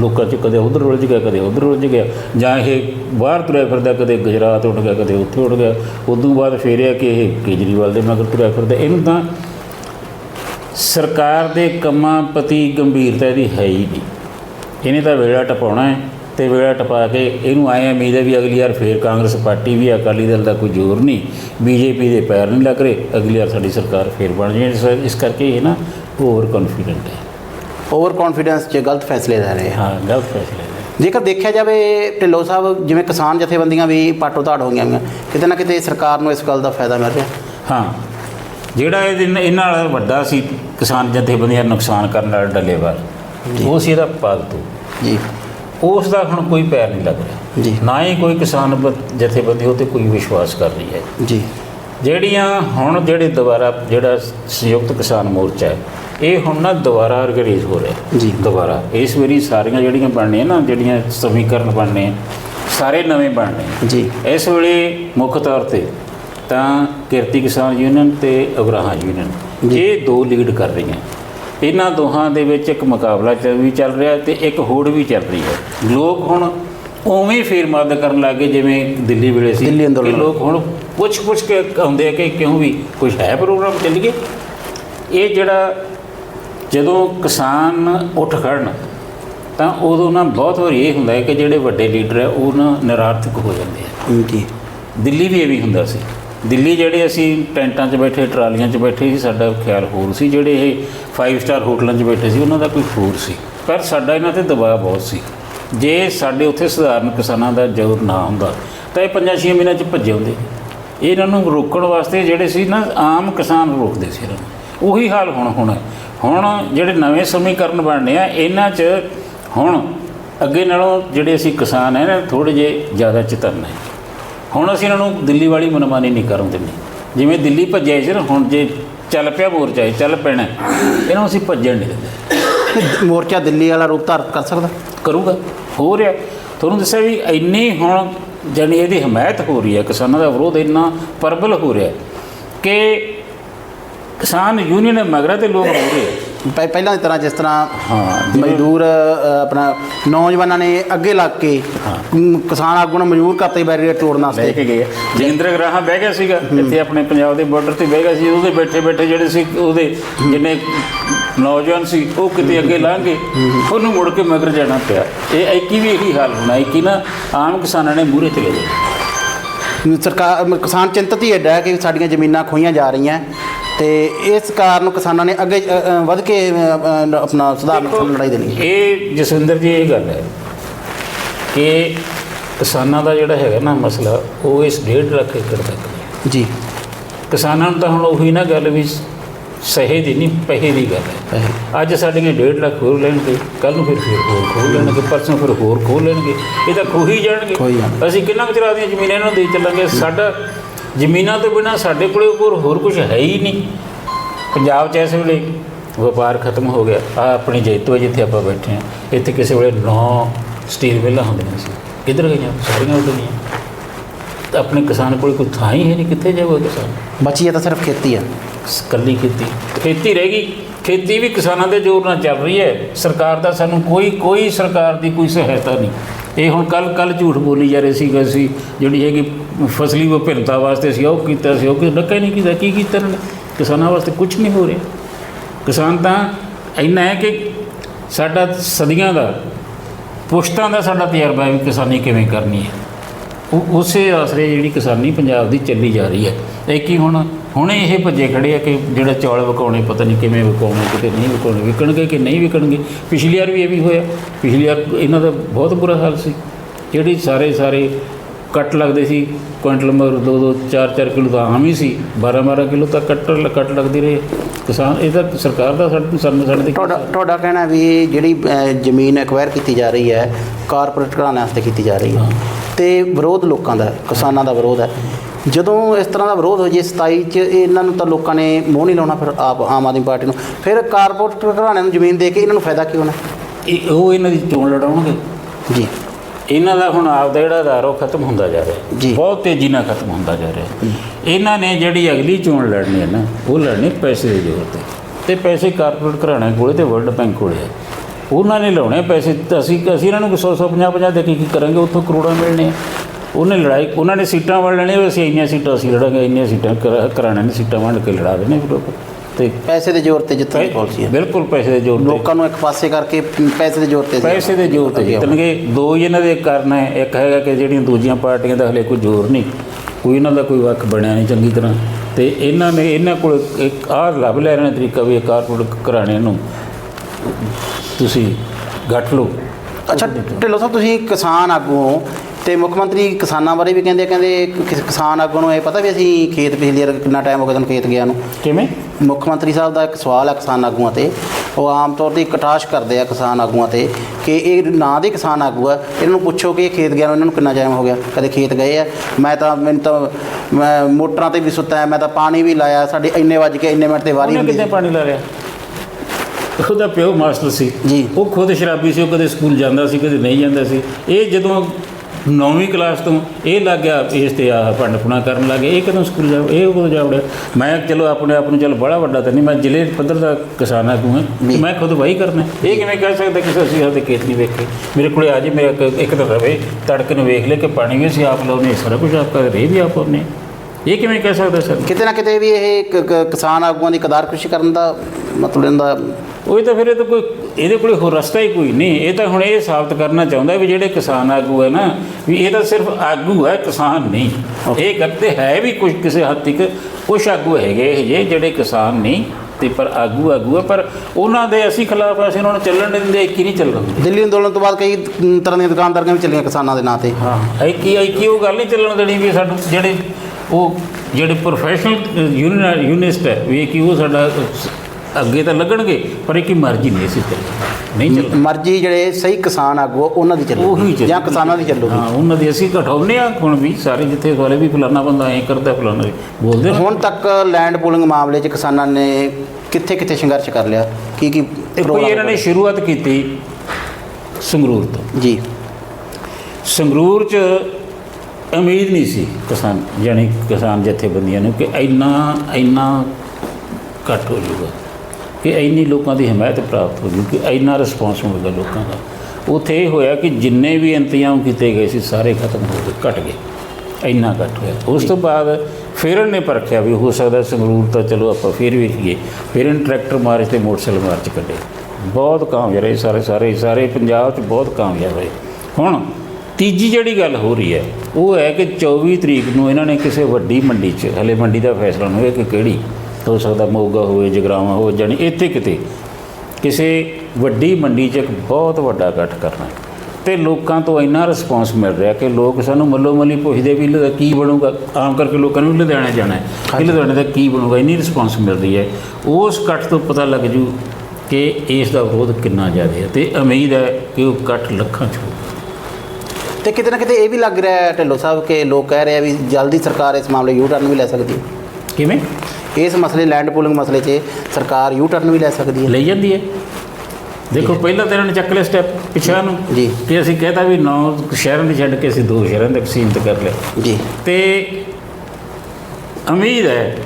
S2: ਲੋਕਾਂ 'ਚ ਕਦੇ ਉਧਰ ਉਲਝ ਗਿਆ, ਕਦੇ ਉਧਰ ਉਲਝ ਗਿਆ, ਜਾਂ ਇਹ ਬਾਹਰ ਤੁਰਿਆ ਫਿਰਦਾ, ਕਦੇ ਗੁਜਰਾਤ ਉੱਠ ਗਿਆ, ਕਦੇ ਉੱਥੇ ਉੱਠ ਗਿਆ। ਉਦੋਂ ਬਾਅਦ ਫੇਰਿਆ ਕਿ ਇਹ ਕੇਜਰੀਵਾਲ ਦੇ ਮਗਰ ਤੁਰਿਆ ਫਿਰਦਾ। ਇਹਨੂੰ ਤਾਂ ਸਰਕਾਰ ਦੇ ਕੰਮਾਂ ਪ੍ਰਤੀ ਗੰਭੀਰਤਾ ਦੀ ਹੈ ਹੀ ਨਹੀਂ। ਇਹਨੇ ਤਾਂ ਵੇੜਾ ਟਪਾਉਣਾ ਹੈ ਤੇ ਵੇੜਾ ਟਪਾ ਕੇ ਇਹਨੂੰ ਆਏ ਉਮੀਦ ਹੈ ਵੀ ਅਗਲੀ ਵਾਰ ਫੇਰ ਕਾਂਗਰਸ ਪਾਰਟੀ ਵੀ ਅਕਾਲੀ ਦਲ ਦਾ ਕੋਈ ਜ਼ੋਰ ਨਹੀਂ ਬੀਜੇਪੀ ਦੇ ਪੈਰ ਨਹੀਂ ਲੱਗ ਰਹੇ ਅਗਲੀ ਵਾਰ ਸਾਡੀ ਸਰਕਾਰ ਫੇਰ ਬਣ ਜਾਏ ਇਸ- ਕਰਕੇ ਇਹ ਨਾ ਓਵਰ ਕੌਨਫੀਡੈਂਟ ਹੈ।
S1: ਓਵਰ ਕੌਨਫੀਡੈਂਸ 'ਚ ਗਲਤ ਫੈਸਲੇ ਲੈ ਰਹੇ
S2: ਹਾਂ ਗਲਤ ਫੈਸਲਾ
S1: ਜੇਕਰ ਦੇਖਿਆ ਜਾਵੇ ਢਿੱਲੋਂ ਸਾਹਿਬ ਜਿਵੇਂ ਕਿਸਾਨ ਜਥੇਬੰਦੀਆਂ ਵੀ ਪਾਟੋ ਧਾੜ ਹੋ ਗਈਆਂ ਕਿਤੇ ਨਾ ਕਿਤੇ ਸਰਕਾਰ ਨੂੰ ਇਸ ਗੱਲ ਦਾ ਫਾਇਦਾ ਮਿਲ ਰਿਹਾ।
S2: ਹਾਂ ਜਿਹੜਾ ਨਾਲ- ਇਹਨਾਂ ਨਾਲ ਵੱਡਾ ਸੀ ਕਿਸਾਨ ਜਥੇਬੰਦੀਆਂ ਨੁਕਸਾਨ ਕਰਨ ਵਾਲਾ ਡੱਲੇਵਾਲ ਉਹ ਸੀ ਇਹਦਾ ਪਾਲਤੂ।
S1: ਜੀ।
S2: ਉਸ ਦਾ ਹੁਣ ਕੋਈ ਪੈਰ ਨਹੀਂ ਲੱਗ ਰਿਹਾ।
S1: ਜੀ।
S2: ਨਾ ਹੀ ਕੋਈ ਕਿਸਾਨ ਜਥੇਬੰਦੀ ਉਹ ਤੇ ਕੋਈ ਵਿਸ਼ਵਾਸ ਕਰ ਰਹੀ ਹੈ।
S1: ਜੀ।
S2: ਜਿਹੜੀਆਂ ਹੁਣ ਜਿਹੜੇ ਦੁਬਾਰਾ ਜਿਹੜਾ ਸੰਯੁਕਤ ਕਿਸਾਨ ਮੋਰਚਾ ਹੈ ਇਹ ਹੁਣ ਨਾ ਦੁਬਾਰਾ ਆਰਗੇਨਾਈਜ਼ ਹੋ ਰਿਹਾ
S1: ਜੀ।
S2: ਦੁਬਾਰਾ। ਇਸ ਵਾਰੀ ਸਾਰੀਆਂ ਜਿਹੜੀਆਂ ਬਣਨੀਆਂ ਨਾ ਜਿਹੜੀਆਂ ਸਮੀਕਰਨ ਬਣਨੇ ਸਾਰੇ ਨਵੇਂ ਬਣਨੇ।
S1: ਜੀ।
S2: ਇਸ ਵੇਲੇ ਮੁੱਖ ਤੌਰ ਤੇ ਤਾਂ ਕਿਰਤੀ ਕਿਸਾਨ ਯੂਨੀਅਨ ਤੇ ਅਗਰਾਹਾਂ ਯੂਨੀਅਨ। ਇਹ ਦੋ ਲੀਡ ਕਰ ਰਹੀਆਂ। ਇਹਨਾਂ ਦੋਹਾਂ ਦੇ ਵਿੱਚ ਇੱਕ ਮੁਕਾਬਲਾ ਚੱਲ ਵੀ ਚੱਲ ਰਿਹਾ ਤੇ ਇੱਕ ਹੋੜ ਵੀ ਚੱਲ ਰਹੀ ਹੈ। ਲੋਕ ਹੁਣ ਉਵੇਂ ਫੇਰ ਮਦਦ ਕਰਨ ਲੱਗੇ ਜਿਵੇਂ ਦਿੱਲੀ ਵੇਲੇ ਸੀ
S1: ਦਿੱਲੀ ਅੰਦੋਲਨ।
S2: ਲੋਕ ਹੁਣ ਪੁੱਛ ਪੁੱਛ ਕੇ ਆਉਂਦੇ ਆ ਕਿ ਕਿਉਂ ਵੀ ਕੁਝ ਹੈ ਪ੍ਰੋਗਰਾਮ ਚੱਲੀਏ ਇਹ ਜਿਹੜਾ ਜਦੋਂ ਕਿਸਾਨ ਉੱਠ ਖੜਨ ਤਾਂ ਉਦੋਂ ਨਾ ਬਹੁਤ ਵਾਰੀ ਇਹ ਹੁੰਦਾ ਹੈ ਕਿ ਜਿਹੜੇ ਵੱਡੇ ਲੀਡਰ ਹੈ ਉਹ ਨਾ ਨਿਰਾਰਥਕ ਹੋ ਜਾਂਦੇ ਆ।
S1: ਜੀ।
S2: ਦਿੱਲੀ ਵੀ ਇਹ ਵੀ ਹੁੰਦਾ ਸੀ। ਦਿੱਲੀ ਜਿਹੜੇ ਅਸੀਂ ਟੈਂਟਾਂ 'ਚ ਬੈਠੇ, ਟਰਾਲੀਆਂ 'ਚ ਬੈਠੇ ਸੀ, ਸਾਡਾ ਖਿਆਲ ਹੋਰ ਸੀ। ਜਿਹੜੇ ਇਹ 5 ਸਟਾਰ ਹੋਟਲਾਂ 'ਚ ਬੈਠੇ ਸੀ, ਉਹਨਾਂ ਦਾ ਕੋਈ ਹੋਰ ਸੀ। ਪਰ ਸਾਡਾ ਇਹਨਾਂ ਤੇ ਦਬਾਅ ਬਹੁਤ ਸੀ। ਜੇ ਸਾਡੇ ਉੱਥੇ ਸਧਾਰਨ ਕਿਸਾਨਾਂ ਦਾ ਜ਼ੋਰ ਨਾ ਹੁੰਦਾ, ਤਾਂ ਇਹ ਪੰਜਾਂ ਛੇ ਮਹੀਨਿਆਂ 'ਚ ਭੱਜੇ ਹੁੰਦੇ। ਇਹਨਾਂ ਨੂੰ ਰੋਕਣ ਵਾਸਤੇ ਜਿਹੜੇ ਸੀ ਨਾ, ਆਮ ਕਿਸਾਨ ਰੋਕਦੇ ਸੀ ਇਹਨਾਂ ਨੂੰ। ਉਹੀ ਹਾਲ ਹੁਣ ਹੁਣ। ਹੁਣ ਜਿਹੜੇ ਨਵੇਂ ਸਮੀਕਰਨ ਬਣਨੇ ਆ, ਇਹਨਾਂ 'ਚ ਹੁਣ ਅੱਗੇ ਨਾਲੋਂ ਜਿਹੜੇ ਅਸੀਂ ਕਿਸਾਨ ਹੈ ਨਾ ਥੋੜੇ ਜਿਹੇ ਜ਼ਿਆਦਾ ਚੇਤਨ ਹੈ ਹੁਣ ਅਸੀਂ ਇਹਨਾਂ ਨੂੰ ਦਿੱਲੀ ਵਾਲੀ ਮਨਮਾਨੀ ਨਹੀਂ ਕਰਨ ਦਿੰਦੇ। ਜਿਵੇਂ ਦਿੱਲੀ ਭੱਜਿਆ ਸੀ ਨਾ ਹੁਣ ਜੇ ਚੱਲ ਪਿਆ ਮੋਰਚਾ ਇਹ ਚੱਲ ਪੈਣਾ ਇਹਨਾਂ ਨੂੰ ਅਸੀਂ ਭੱਜਣ ਨਹੀਂ ਦਿੰਦੇ।
S1: ਮੋਰਚਾ ਦਿੱਲੀ ਵਾਲਾ ਰੂਪ ਧਾਰਨ ਕਰ ਸਕਦਾ?
S2: ਕਰੂਗਾ। ਹੋ ਰਿਹਾ। ਤੁਹਾਨੂੰ ਦੱਸਿਆ ਵੀ ਇੰਨੀ ਹੁਣ ਜਾਣੀ ਇਹਦੀ ਹਮਾਇਤ ਹੋ ਰਹੀ ਹੈ ਕਿਸਾਨਾਂ ਦਾ ਵਿਰੋਧ ਇੰਨਾ ਪ੍ਰਬਲ ਹੋ ਰਿਹਾ ਕਿ ਕਿਸਾਨ ਯੂਨੀਅਨ ਮਗਰਾ ਤੇ ਲੋਕ ਹੋ ਰਹੇ।
S1: ਪਹਿ- ਪਹਿਲਾਂ ਦੀ ਤਰ੍ਹਾਂ ਜਿਸ ਤਰ੍ਹਾਂ
S2: ਹਾਂ
S1: ਮਜ਼ਦੂਰ ਅ, ਆਪਣਾ ਨੌਜਵਾਨਾਂ ਨੇ ਅੱਗੇ ਲੱਗ ਕੇ ਮ, ਕਿਸਾਨ ਆਗੂ ਨੂੰ ਮਜਬੂਰ ਕਰਤੇ ਬੈਰੀਅਰ ਤੋੜਨ
S2: ਲੈ
S1: ਵਾਸਤੇ
S2: ਕੇ ਗਏ। ਜਗਿੰਦਰ ਗਰਾਹਾਂ ਬਹਿ ਗਿਆ ਸੀਗਾ ਇੱਥੇ ਆਪਣੇ ਪੰਜਾਬ ਦੇ ਬਾਰਡਰ ਤੇ ਬਹਿ ਗਿਆ ਸੀ ਉਹਦੇ ਬੈਠੇ ਬੈਠੇ ਜਿਹੜੇ ਸੀ ਉਹਦੇ ਜਿੰਨੇ ਨੌਜਵਾਨ ਸੀ ਉਹ ਕਿਤੇ ਅੱਗੇ ਲੰਘ ਗਏ। ਉਹਨੂੰ ਮੁੜ ਕੇ ਮਗਰ ਜਾਣਾ ਪਿਆ। ਇਹ ਐਕੀ ਵੀ ਇਹੀ ਹਾਲ ਹੋਣਾ ਐਕੀ ਨਾ ਆਮ ਕਿਸਾਨਾਂ ਨੇ ਮੂਹਰੇ ਚਲੇ ਜਾਣਾ।
S1: ਸਰਕਾਰ ਮ, ਕਿਸਾਨ ਚਿੰਤਤ ਹੀ ਐਡਾ ਹੈ ਕਿ ਸਾਡੀਆਂ ਜ਼ਮੀਨਾਂ ਖੋਈਆਂ ਜਾ ਰਹੀਆਂ। ਤੇ ਇਸ ਕਾਰਨ ਕਿਸਾਨਾਂ ਨੇ ਅੱਗੇ ਵੱਧ ਕੇ ਆਪਣਾ ਸੁਧਾਰਨ
S2: ਦੇਖੋ,
S1: ਲੜਾਈ ਦੇਣੀ
S2: ਇਹ ਜਸਵਿੰਦਰ ਜੀ ਇਹ ਗੱਲ ਹੈ ਕਿ ਕਿਸਾਨਾਂ ਦਾ ਜਿਹੜਾ ਹੈਗਾ ਨਾ ਮਸਲਾ ਉਹ ਇਸ 1.5 ਲੱਖ ਏਕੜ ਤੱਕ
S1: ਜੀ।
S2: ਕਿਸਾਨਾਂ ਨੂੰ ਤਾਂ ਹੁਣ ਉਹੀ ਨਾ ਗੱਲ ਵੀ ਸਹੇ ਦੀ ਨਹੀਂ ਪੈਸੇ ਦੀ ਗੱਲ ਹੈ। ਅੱਜ ਸਾਡੀਆਂ 1.5 ਲੱਖ ਹੋਰ ਲੈਣਗੇ ਕੱਲ ਨੂੰ ਫਿਰ ਫਿਰ ਹੋਰ ਖੋਲ ਲੈਣਗੇ ਪਰਸੋਂ ਫਿਰ ਹੋਰ ਖੋਲ ਲੈਣਗੇ। ਇਹ ਤਾਂ ਖੋਹੀ ਜਾਣਗੇ।
S1: ਖੋਹੀ ਜਾਣਗੇ।
S2: ਅਸੀਂ ਕਿੰਨਾ ਕੁ ਚਿਰ ਦੀਆਂ ਜ਼ਮੀਨਾਂ ਇਹਨਾਂ ਨੂੰ ਦੇ ਚੱਲਾਂਗੇ? ਸਾਡਾ ਜ਼ਮੀਨਾਂ ਤੋਂ ਬਿਨਾ ਸਾਡੇ ਕੋਲੇ ਹੋਰ ਹੋਰ ਕੁਝ ਹੈ ਹੀ ਨਹੀਂ। ਪੰਜਾਬ 'ਚ ਇਸ ਵੇਲੇ ਵਪਾਰ ਖਤਮ ਹੋ ਗਿਆ। ਆ ਆਪਣੀ ਜੈਤੋ ਜਿੱਥੇ ਆਪਾਂ ਬੈਠੇ ਹਾਂ ਇੱਥੇ ਕਿਸੇ ਵੇਲੇ ਨੌ ਸਟੀਲ ਮਿੱਲਾਂ ਹੁੰਦੀਆਂ ਸੀ। ਕਿੱਧਰ ਗਈਆਂ? ਸਾਰੀਆਂ ਉੱਡ ਗਈਆਂ। ਤਾਂ ਆਪਣੇ ਕਿਸਾਨ ਕੋਲ ਕੋਈ ਥਾਂ ਹੀ ਹੈ ਨਹੀਂ। ਕਿੱਥੇ ਜਾਊਗਾ ਕਿਸਾਨ?
S1: ਬਚੀ ਹੈ ਤਾਂ ਸਿਰਫ ਖੇਤੀ ਆ
S2: ਕੱਲੀ ਖੇਤੀ। ਖੇਤੀ ਰਹਿ ਗਈ। ਖੇਤੀ ਵੀ ਕਿਸਾਨਾਂ ਦੇ ਜ਼ੋਰ ਨਾਲ ਚੱਲ ਰਹੀ ਹੈ। ਸਰਕਾਰ ਦਾ ਸਾਨੂੰ ਕੋਈ ਕੋਈ ਸਰਕਾਰ ਦੀ ਕੋਈ ਸਹਾਇਤਾ ਨਹੀਂ। ਇਹ ਹੁਣ ਕੱਲ ਕੱਲ ਝੂਠ ਬੋਲੀ ਜਾ ਰਹੇ ਸੀ ਕਿ ਅਸੀਂ ਜਿਹੜੀ ਹੈਗੀ ਫਸਲੀ ਵਿਭਿੰਨਤਾ ਵਾਸਤੇ ਸੀ ਉਹ ਕੀਤਾ ਸੀ, ਉਹ ਕਿ ਡੱਕਾ ਹੀ ਨਹੀਂ ਕੀਤਾ? ਕੀ ਕੀਤਾ ਇਹਨਾਂ ਨੇ? ਕਿਸਾਨਾਂ ਵਾਸਤੇ ਕੁਝ ਨਹੀਂ ਹੋ ਰਿਹਾ। ਕਿਸਾਨ ਤਾਂ ਇੰਨਾ ਹੈ ਕਿ ਸਾਡਾ ਸਦੀਆਂ ਦਾ, ਪੁਸ਼ਤਾਂ ਦਾ ਸਾਡਾ ਤਜਰਬਾ ਹੈ ਵੀ ਕਿਸਾਨੀ ਕਿਵੇਂ ਕਰਨੀ ਹੈ। ਉਹ ਉਸੇ ਆਸਰੇ ਜਿਹੜੀ ਕਿਸਾਨੀ ਪੰਜਾਬ ਦੀ ਚੱਲੀ ਜਾ ਰਹੀ ਹੈ। ਇਹ ਕੀ ਹੁਣ ਹੁਣੇ ਇਹ ਭੱਜੇ ਖੜੇ ਆ ਕਿ ਜਿਹੜਾ ਚੌਲ ਵਿਕਾਉਣੇ ਪਤਾ ਨਹੀਂ ਕਿਵੇਂ ਵਿਕਾਉਣੇ ਕਿਤੇ ਨਹੀਂ ਵਿਕਾਉਣੇ ਵਿਕਣਗੇ ਕਿ ਨਹੀਂ ਵਿਕਣਗੇ? ਪਿਛਲੀ ਵਾਰ ਵੀ ਇਹ ਵੀ ਹੋਇਆ। ਪਿਛਲੀ ਵਾਰ ਇਹਨਾਂ ਦਾ ਬਹੁਤ ਬੁਰਾ ਹਾਲ ਸੀ। ਜਿਹੜੀ ਸਾਰੇ ਸਾਰੇ ਕੱਟ ਲੱਗਦੇ ਸੀ ਕੁਇੰਟਲ ਮਗਰ 2 2 4 4 ਕਿਲੋ ਤਾਂ ਆਮ ਹੀ ਸੀ। 12 12 ਕਿਲੋ ਤਾਂ ਕੱਟ ਕੱਟ ਲੱਗਦੀ ਰਹੇ। ਕਿਸਾਨ ਇਹ ਤਾਂ ਸਰਕਾਰ ਦਾ ਸਾਡੇ ਸਾਡੇ ਸਾਡੇ
S1: ਤੁਹਾਡਾ ਤੁਹਾਡਾ ਕਹਿਣਾ ਵੀ ਜਿਹੜੀ ਜ਼ਮੀਨ ਐਕਵਾਇਰ ਕੀਤੀ ਜਾ ਰਹੀ ਹੈ ਕਾਰਪੋਰੇਟ ਘਰਾਣਿਆਂ ਵਾਸਤੇ ਕੀਤੀ ਜਾ ਰਹੀ ਹੈ। ਤੇ ਵਿਰੋਧ ਲੋਕਾਂ ਦਾ ਕਿਸਾਨਾਂ ਦਾ ਵਿਰੋਧ ਹੈ। ਜਦੋਂ ਇਸ ਤਰ੍ਹਾਂ ਦਾ ਵਿਰੋਧ ਹੋ ਜੇ 27 ਚ ਇਹਨਾਂ ਨੂੰ ਤਾਂ ਲੋਕਾਂ ਨੇ ਮੋਹ ਨਹੀਂ ਲਾਉਣਾ ਫਿਰ ਆਪ ਆਮ ਆਦਮੀ ਪਾਰਟੀ ਨੂੰ। ਫਿਰ ਕਾਰਪੋਰੇਟ ਘਰਾਣਿਆਂ ਨੂੰ ਜ਼ਮੀਨ ਦੇ ਕੇ ਇਹਨਾਂ ਨੂੰ ਫਾਇਦਾ ਕਿਉਂ ਨਾ
S2: ਇਹ ਉਹ ਇਹਨਾਂ ਦੀ ਚੋਣ ਲੜਾਉਣਗੇ।
S1: ਜੀ।
S2: ਇਹਨਾਂ ਦਾ ਹੁਣ ਆਪ ਦਾ ਜਿਹੜਾ ਉਹ ਖਤਮ ਹੁੰਦਾ ਜਾ ਰਿਹਾ।
S1: ਜੀ।
S2: ਬਹੁਤ ਤੇਜ਼ੀ ਨਾਲ ਖਤਮ ਹੁੰਦਾ ਜਾ ਰਿਹਾ। ਇਹਨਾਂ ਨੇ ਜਿਹੜੀ ਅਗਲੀ ਚੋਣ ਲੜਨੀ ਹੈ ਨਾ ਉਹ ਲੜਨੀ ਪੈਸੇ ਦੇ ਜ਼ੋਰ ਤੇ ਤੇ ਪੈਸੇ ਕਾਰਪੋਰੇਟ ਘਰਾਣੇ ਕੋਲੇ ਤੇ ਵਰਲਡ ਬੈਂਕ ਕੋਲੇ ਹੈ। ਉਹਨਾਂ ਨੇ ਲਾਉਣੇ ਪੈਸੇ ਅਸੀਂ ਅਸੀਂ ਇਹਨਾਂ ਨੂੰ 100 100 50 50 ਦੇ ਕੇ ਕੀ ਕਰਾਂਗੇ? ਉੱਥੋਂ ਕਰੋੜਾਂ ਮਿਲਣੇ ਉਹਨੇ ਲੜਾਈ ਉਹਨਾਂ ਨੇ ਸੀਟਾਂ ਵੰਡ ਲੈਣੀਆਂ ਵੀ ਅਸੀਂ ਇੰਨੀਆਂ ਸੀਟਾਂ ਅਸੀਂ ਲੜਾਂਗੇ ਇੰਨੀਆਂ ਸੀਟਾਂ ਘਰਾਣਿਆਂ ਨੇ ਸੀਟਾਂ ਵੰਡ ਕੇ ਲੜਾ ਦੇਣੇ ਫਿਰ ਉਹ। ਤੇ
S1: ਪੈਸੇ ਦੇ ਜ਼ੋਰ ਤੇ ਜਿੱਤਣ ਦੀ ਪਾਲਿਸੀ ਹੈ।
S2: ਬਿਲਕੁਲ ਪੈਸੇ ਦੇ ਜ਼ੋਰ ਤੇ।
S1: ਲੋਕਾਂ ਨੂੰ ਇੱਕ ਪਾਸੇ ਕਰਕੇ ਪੈਸੇ ਦੇ ਜ਼ੋਰ ਤੇ
S2: ਪੈਸੇ ਦੇ ਜ਼ੋਰ ਤੇ ਜਿੱਤਣਗੇ। ਦੋ ਹੀ ਇਹਨਾਂ ਦੇ ਕਾਰਨ ਹੈ। ਇੱਕ ਹੈਗਾ ਕਿ ਜਿਹੜੀਆਂ ਦੂਜੀਆਂ ਪਾਰਟੀਆਂ ਦਾ ਹਲੇ ਕੋਈ ਜ਼ੋਰ ਨਹੀਂ। ਕੋਈ ਇਹਨਾਂ ਦਾ ਕੋਈ ਵੱਖ ਬਣਿਆ ਨਹੀਂ ਚੰਗੀ ਤਰ੍ਹਾਂ। ਤੇ ਇਹਨਾਂ ਨੇ ਇਹਨਾਂ ਕੋਲ ਇੱਕ ਆਹ ਲੱਭ ਲੈ ਰਹੇ ਤਰੀਕਾ ਵੀ ਕਾਰਪੋਰੇਟ ਘਰਾਣਿਆਂ ਨੂੰ। ਤੁਸੀਂ ਗੱਠ ਲਓ।
S1: ਅੱਛਾ ਢਿੱਲੋਂ ਸਾਹਿਬ ਤੁਸੀਂ ਕਿਸਾਨ ਆਗੂ ਹੋ। ਤੇ ਮੁੱਖ ਮੰਤਰੀ ਕਿਸਾਨਾਂ ਬਾਰੇ ਵੀ ਕਹਿੰਦੇ ਕਹਿੰਦੇ ਕਿਸ- ਕਿਸਾਨ ਆਗੂ ਨੂੰ ਇਹ ਪਤਾ ਵੀ ਅਸੀਂ ਖੇਤ ਪਿਛਲੀ ਵਾਰ ਕਿੰਨਾ ਟਾਈਮ ਹੋ ਗਿਆ ਤੁਹਾਨੂੰ ਖੇਤ ਗਿਆ ਨੂੰ।
S2: ਕਿਵੇਂ?
S1: ਮੁੱਖ ਮੰਤਰੀ ਸਾਹਿਬ ਦਾ ਇੱਕ ਸਵਾਲ ਹੈ ਕਿਸਾਨ ਆਗੂਆਂ ਤੇ। ਉਹ ਆਮ ਤੌਰ ਤੇ ਕਟਾਸ਼ ਕਰਦੇ ਆ ਕਿਸਾਨ ਆਗੂਆਂ ਤੇ ਕਿ ਇਹ ਨਾਂ ਦੇ ਕਿਸਾਨ ਆਗੂ ਆ ਇਹਨਾਂ ਨੂੰ ਪੁੱਛੋ ਕਿ ਇਹ ਖੇਤ ਗਿਆ ਨੂੰ ਇਹਨਾਂ ਨੂੰ ਕਿੰਨਾ ਟਾਈਮ ਹੋ ਗਿਆ? ਕਦੇ ਖੇਤ ਗਏ ਆ? ਮੈਂ ਤਾਂ ਮੈਨੂੰ ਤਾਂ ਮੈਂ ਮੋਟਰਾਂ ਤੇ ਵੀ ਸੁੱਤਾ ਮੈਂ ਤਾਂ ਪਾਣੀ ਵੀ ਲਾਇਆ ਸਾਡੇ ਇੰਨੇ ਵੱਜ ਕੇ ਇੰਨੇ ਮਿੰਟ ਤੇ ਵਾਰੀ
S2: ਉਹਨੇ
S1: ਹੁੰਦੀ ਸੀ।
S2: ਪਾਣੀ ਲਾ ਰਿਹਾ ਉਹਦਾ ਪਿਓ ਮਾਸਟਰ ਸੀ।
S1: ਜੀ।
S2: ਉਹ ਖੁਦ ਸ਼ਰਾਬੀ ਸੀ ਉਹ ਕਦੇ ਸਕੂਲ ਜਾਂਦਾ ਸੀ ਕਦੇ ਨਹੀਂ ਜਾਂਦਾ ਸੀ। ਇਹ ਜਦੋਂ ਨੌਵੀਂ ਕਲਾਸ ਤੋਂ ਇਹ ਲੱਗ ਗਿਆ ਇਸ ਤੇ ਆ ਭੰਡਪਣਾ ਕਰਨ ਲੱਗ ਗਿਆ ਇਹ ਕਦੋਂ ਸਕੂਲ ਜਾ ਇਹ ਕਦੋਂ ਜਾ ਵੜਿਆ ਮੈਂ ਚਲੋ ਆਪਣੇ ਆਪ ਨੂੰ ਚਲ ਬੜਾ ਵੱਡਾ ਤਾਂ ਨਹੀਂ ਮੈਂ ਜ਼ਿਲ੍ਹੇ ਪੱਧਰ ਦਾ ਕਿਸਾਨ ਹਾਂ।
S1: ਜੀ।
S2: ਮੈਂ ਖੁਦ ਵਾਹੀ ਕਰਨਾ ਇਹ ਕਿਵੇਂ ਕਹਿ ਸਕਦਾ ਕਿਸੇ ਅਸੀਂ ਸਾਡੇ ਖੇਤ ਨਹੀਂ ਵੇਖੇ? ਮੇਰੇ ਕੋਲੇ ਆ ਜੇ ਮੇਰਾ ਇੱਕ- ਇੱਕ ਤਾਂ ਰਵੇ ਤੜਕ ਨੂੰ ਵੇਖ ਲੈ ਕਿ ਪਾਣੀ ਵੀ ਅਸੀਂ ਆਪ ਲਾਉਨੇ ਸਾਰਾ ਕੁਝ ਆਪ ਕਰ ਰੇ ਵੀ ਆਪ ਲਾਉਂਦੇ ਇਹ ਕਿਵੇਂ ਕਹਿ ਸਕਦਾ ਸਰ?
S1: ਕਿਤੇ ਨਾ ਕਿਤੇ ਵੀ ਇਹ ਕ- ਕ- ਕਿਸਾਨ ਆਗੂਆਂ ਦੀ ਕਦਾਰ ਖੁਸ਼ੀ ਕਰਨ ਦਾ ਮਤਲਬ ਇਹਦਾ
S2: ਉਹ ਤਾਂ ਫਿਰ ਇਹ ਤਾਂ ਕੋਈ ਇਹਦੇ ਕੋਲੇ ਹੋਰ ਰਸਤਾ ਹੀ ਕੋਈ ਨਹੀਂ। ਇਹ ਤਾਂ ਹੁਣ ਇਹ ਸਾਬਤ ਕਰਨਾ ਚਾਹੁੰਦਾ ਵੀ ਜਿਹੜੇ ਕਿਸਾਨ ਆਗੂ ਹੈ ਨਾ ਵੀ ਇਹ ਤਾਂ ਸਿਰਫ ਆਗੂ ਹੈ ਕਿਸਾਨ ਨਹੀਂ। ਇਹ ਕਰਦੇ ਹੈ ਵੀ ਕੁਝ ਕਿਸੇ ਹੱਦ ਤੱਕ ਕੁਝ ਆਗੂ ਹੈਗੇ ਇਹ ਜਿਹੇ ਜਿਹੜੇ ਕਿਸਾਨ ਨਹੀਂ ਤੇ ਪਰ ਆਗੂ ਆਗੂ ਹੈ। ਪਰ ਉਹਨਾਂ ਦੇ ਅਸੀਂ ਖਿਲਾਫ ਅਸੀਂ ਉਹਨਾਂ ਨੂੰ ਚੱਲਣ ਨਹੀਂ ਦਿੰਦੇ ਇੱਕ ਹੀ ਨਹੀਂ ਚੱਲਣ
S1: ਦਿੱਲੀ ਅੰਦੋਲਨ ਤੋਂ ਬਾਅਦ ਕਈ ਤਰ੍ਹਾਂ ਦੀਆਂ ਦੁਕਾਨਦਾਰੀਆਂ ਵੀ ਚੱਲੀਆਂ ਕਿਸਾਨਾਂ ਦੇ ਨਾਂ ਤੇ।
S2: ਹਾਂ ਇੱਕ ਹੀ ਉਹ ਗੱਲ ਨਹੀਂ ਚੱਲਣ ਦੇਣੀ ਵੀ ਸਾਨੂੰ ਜਿਹੜੇ ਉਹ ਜਿਹੜੇ ਪ੍ਰੋਫੈਸ਼ਨਲ ਯੂਨੀਅਨ ਯੂਨੀਸਟ ਹੈ ਵੀ ਕਿ ਉਹ ਸਾਡਾ ਅੱਗੇ ਤਾਂ ਲੱਗਣਗੇ ਪਰ ਇੱਕ ਹੀ ਮਰਜ਼ੀ ਨਹੀਂ ਸੀ ਚੱਲਣੀ। ਨਹੀਂ ਚੱਲਣੀ।
S1: ਮਰਜ਼ੀ ਜਿਹੜੇ ਸਹੀ ਕਿਸਾਨ ਆਗੂ ਉਹਨਾਂ ਦੀ ਚੱਲੂਗੀ। ਜਾਂ ਕਿਸਾਨਾਂ ਦੀ ਚੱਲੂਗੀ।
S2: ਹਾਂ ਉਹਨਾਂ ਦੀ ਅਸੀਂ ਘਟਾਉਂਦੇ ਆ ਹੁਣ ਵੀ ਸਾਰੇ ਜਿੱਥੇ ਵਾਲੇ ਵੀ ਫਲਾਣਾ ਬੰਦਾ ਐਂ ਕਰਦਾ ਫਲਾਣਾ ਵੀ ਬੋਲਦੇ
S1: ਹੁਣ ਤੱਕ ਲੈਂਡ ਪੂਲਿੰਗ ਮਾਮਲੇ 'ਚ ਕਿਸਾਨਾਂ ਨੇ ਕਿੱਥੇ ਕਿੱਥੇ ਸੰਘਰਸ਼ ਕਰ ਲਿਆ? ਕੀ ਕੀ
S2: ਕੋਈ ਇਹਨਾਂ ਨੇ ਸ਼ੁਰੂਆਤ ਕੀਤੀ ਸੰਗਰੂਰ ਤੋਂ।
S1: ਜੀ।
S2: ਸੰਗਰੂਰ 'ਚ ਉਮੀਦ ਨਹੀਂ ਸੀ ਕਿਸਾਨ ਜਾਣੀ ਕਿਸਾਨ ਜਥੇਬੰਦੀਆਂ ਨੂੰ ਕਿ ਇੰਨਾ ਇੰਨਾ ਘੱਟ ਹੋ ਜਾਊਗਾ, ਕਿ ਇੰਨੀ ਲੋਕਾਂ ਦੀ ਹਮਾਇਤ ਪ੍ਰਾਪਤ ਹੋ ਜੂ ਕਿ ਇੰਨਾ ਰਿਸਪੌਂਸ ਮਿਲੂਗਾ ਲੋਕਾਂ ਦਾ। ਉੱਥੇ ਇਹ ਹੋਇਆ ਕਿ ਜਿੰਨੇ ਵੀ ਇੰਤਜ਼ਾਮ ਕੀਤੇ ਗਏ ਸੀ, ਸਾਰੇ ਖਤਮ ਹੋ ਗਏ, ਘਟ ਗਏ, ਇੰਨਾ ਘੱਟ ਹੋਇਆ। ਉਸ ਤੋਂ ਬਾਅਦ ਫਿਰ ਇਹਨੇ ਪਰਖਿਆ ਵੀ ਹੋ ਸਕਦਾ ਸੰਗਰੂਰ ਤਾਂ ਚਲੋ ਆਪਾਂ ਫਿਰ ਵੀ ਫਿਰ ਇਹਨੇ ਟਰੈਕਟਰ ਮਾਰਚ ਤੇ ਮੋਟਰਸਾਈਕਲ ਮਾਰਚ ਕੱਢੇ। ਬਹੁਤ ਕਾਮਯਾਬ ਰਹੇ ਸਾਰੇ ਸਾਰੇ ਸਾਰੇ ਪੰਜਾਬ 'ਚ ਬਹੁਤ ਕਾਮਯਾਬ ਰਹੇ। ਹੁਣ ਤੀਜੀ ਜਿਹੜੀ ਗੱਲ ਹੋ ਰਹੀ ਹੈ ਉਹ ਹੈ ਕਿ 24 ਤਰੀਕ ਨੂੰ ਇਹਨਾਂ ਨੇ ਕਿਸੇ ਵੱਡੀ ਮੰਡੀ 'ਚ ਹਲੇ ਮੰਡੀ ਦਾ ਫੈਸਲਾ ਨਹੀਂ ਹੋਇਆ ਕਿ ਕਿਹੜੀ ਹੋ ਸਕਦਾ ਮੋਗਾ ਹੋਵੇ ਜਗਰਾਵਾਂ ਹੋਵੇ ਜਾਣੀ ਇੱਥੇ ਕਿਤੇ ਕਿਸੇ ਵੱਡੀ ਮੰਡੀ 'ਚ ਇੱਕ ਬਹੁਤ ਵੱਡਾ ਇਕੱਠ ਕਰਨਾ। ਤੇ ਲੋਕਾਂ ਤੋਂ ਇੰਨਾ ਰਿਸਪੌਂਸ ਮਿਲ ਰਿਹਾ ਕਿ ਲੋਕ ਸਾਨੂੰ ਮੱਲੋ ਮੱਲੀ ਪੁੱਛਦੇ ਵੀ ਇਹਦਾ ਕੀ ਬਣੂਗਾ ਆਮ ਕਰਕੇ ਲੋਕਾਂ ਨੂੰ ਲੁਧਿਆਣੇ ਜਾਣਾ ਹੈ ਕਿ ਲੁਧਿਆਣੇ ਦਾ ਕੀ ਬਣੂਗਾ ਇੰਨੀ ਰਿਸਪੌਂਸ ਮਿਲ ਰਹੀ ਹੈ। ਉਸ ਇਕੱਠ ਤੋਂ ਪਤਾ ਲੱਗ ਜੂ ਕਿ ਇਸ ਦਾ ਵਿਰੋਧ ਕਿੰਨਾ ਜ਼ਿਆਦਾ ਹੈ ਤੇ ਉਮੀਦ ਹੈ ਕਿ ਉਹ ਇਕੱਠ ਲੱਖਾਂ 'ਚ ਹੋਊਗਾ।
S1: ਤੇ ਕਿਤੇ ਨਾ ਕਿਤੇ ਇਹ ਵੀ ਲੱਗ ਰਿਹਾ ਹੈ ਢਿੱਲੋਂ ਸਾਹਿਬ ਕਿ ਲੋਕ ਕਹਿ ਰਹੇ ਆ ਵੀ ਜਲਦੀ ਸਰਕਾਰ ਇਸ ਮਾਮਲੇ ਯੂ ਟਰਨ ਵੀ ਲੈ ਸਕਦੀ ਹੈ।
S2: ਕਿਵੇਂ?
S1: ਇਸ ਮਸਲੇ ਲੈਂਡ ਪੂਲਿੰਗ ਮਸਲੇ 'ਚ ਸਰਕਾਰ ਯੂ ਟਰਨ ਵੀ ਲੈ ਸਕਦੀ ਹੈ।
S2: ਲਈ ਜਾਂਦੀ ਹੈ। ਦੇਖੋ ਪਹਿਲਾਂ ਤਾਂ ਇਹਨਾਂ ਨੇ ਚੱਕ ਲਿਆ ਸਟੈਪ ਪਿਛਾ ਨੂੰ।
S1: ਜੀ।
S2: ਕਿ ਅਸੀਂ ਕਹਤਾ ਵੀ ਨੌ ਸ਼ਹਿਰਾਂ ਦੇ ਛੱਡ ਕੇ ਅਸੀਂ ਦੋ ਸ਼ਹਿਰਾਂ ਤੱਕ ਸੀਮਿਤ ਕਰ ਲਿਆ।
S1: ਜੀ।
S2: ਤੇ ਉਮੀਦ ਹੈ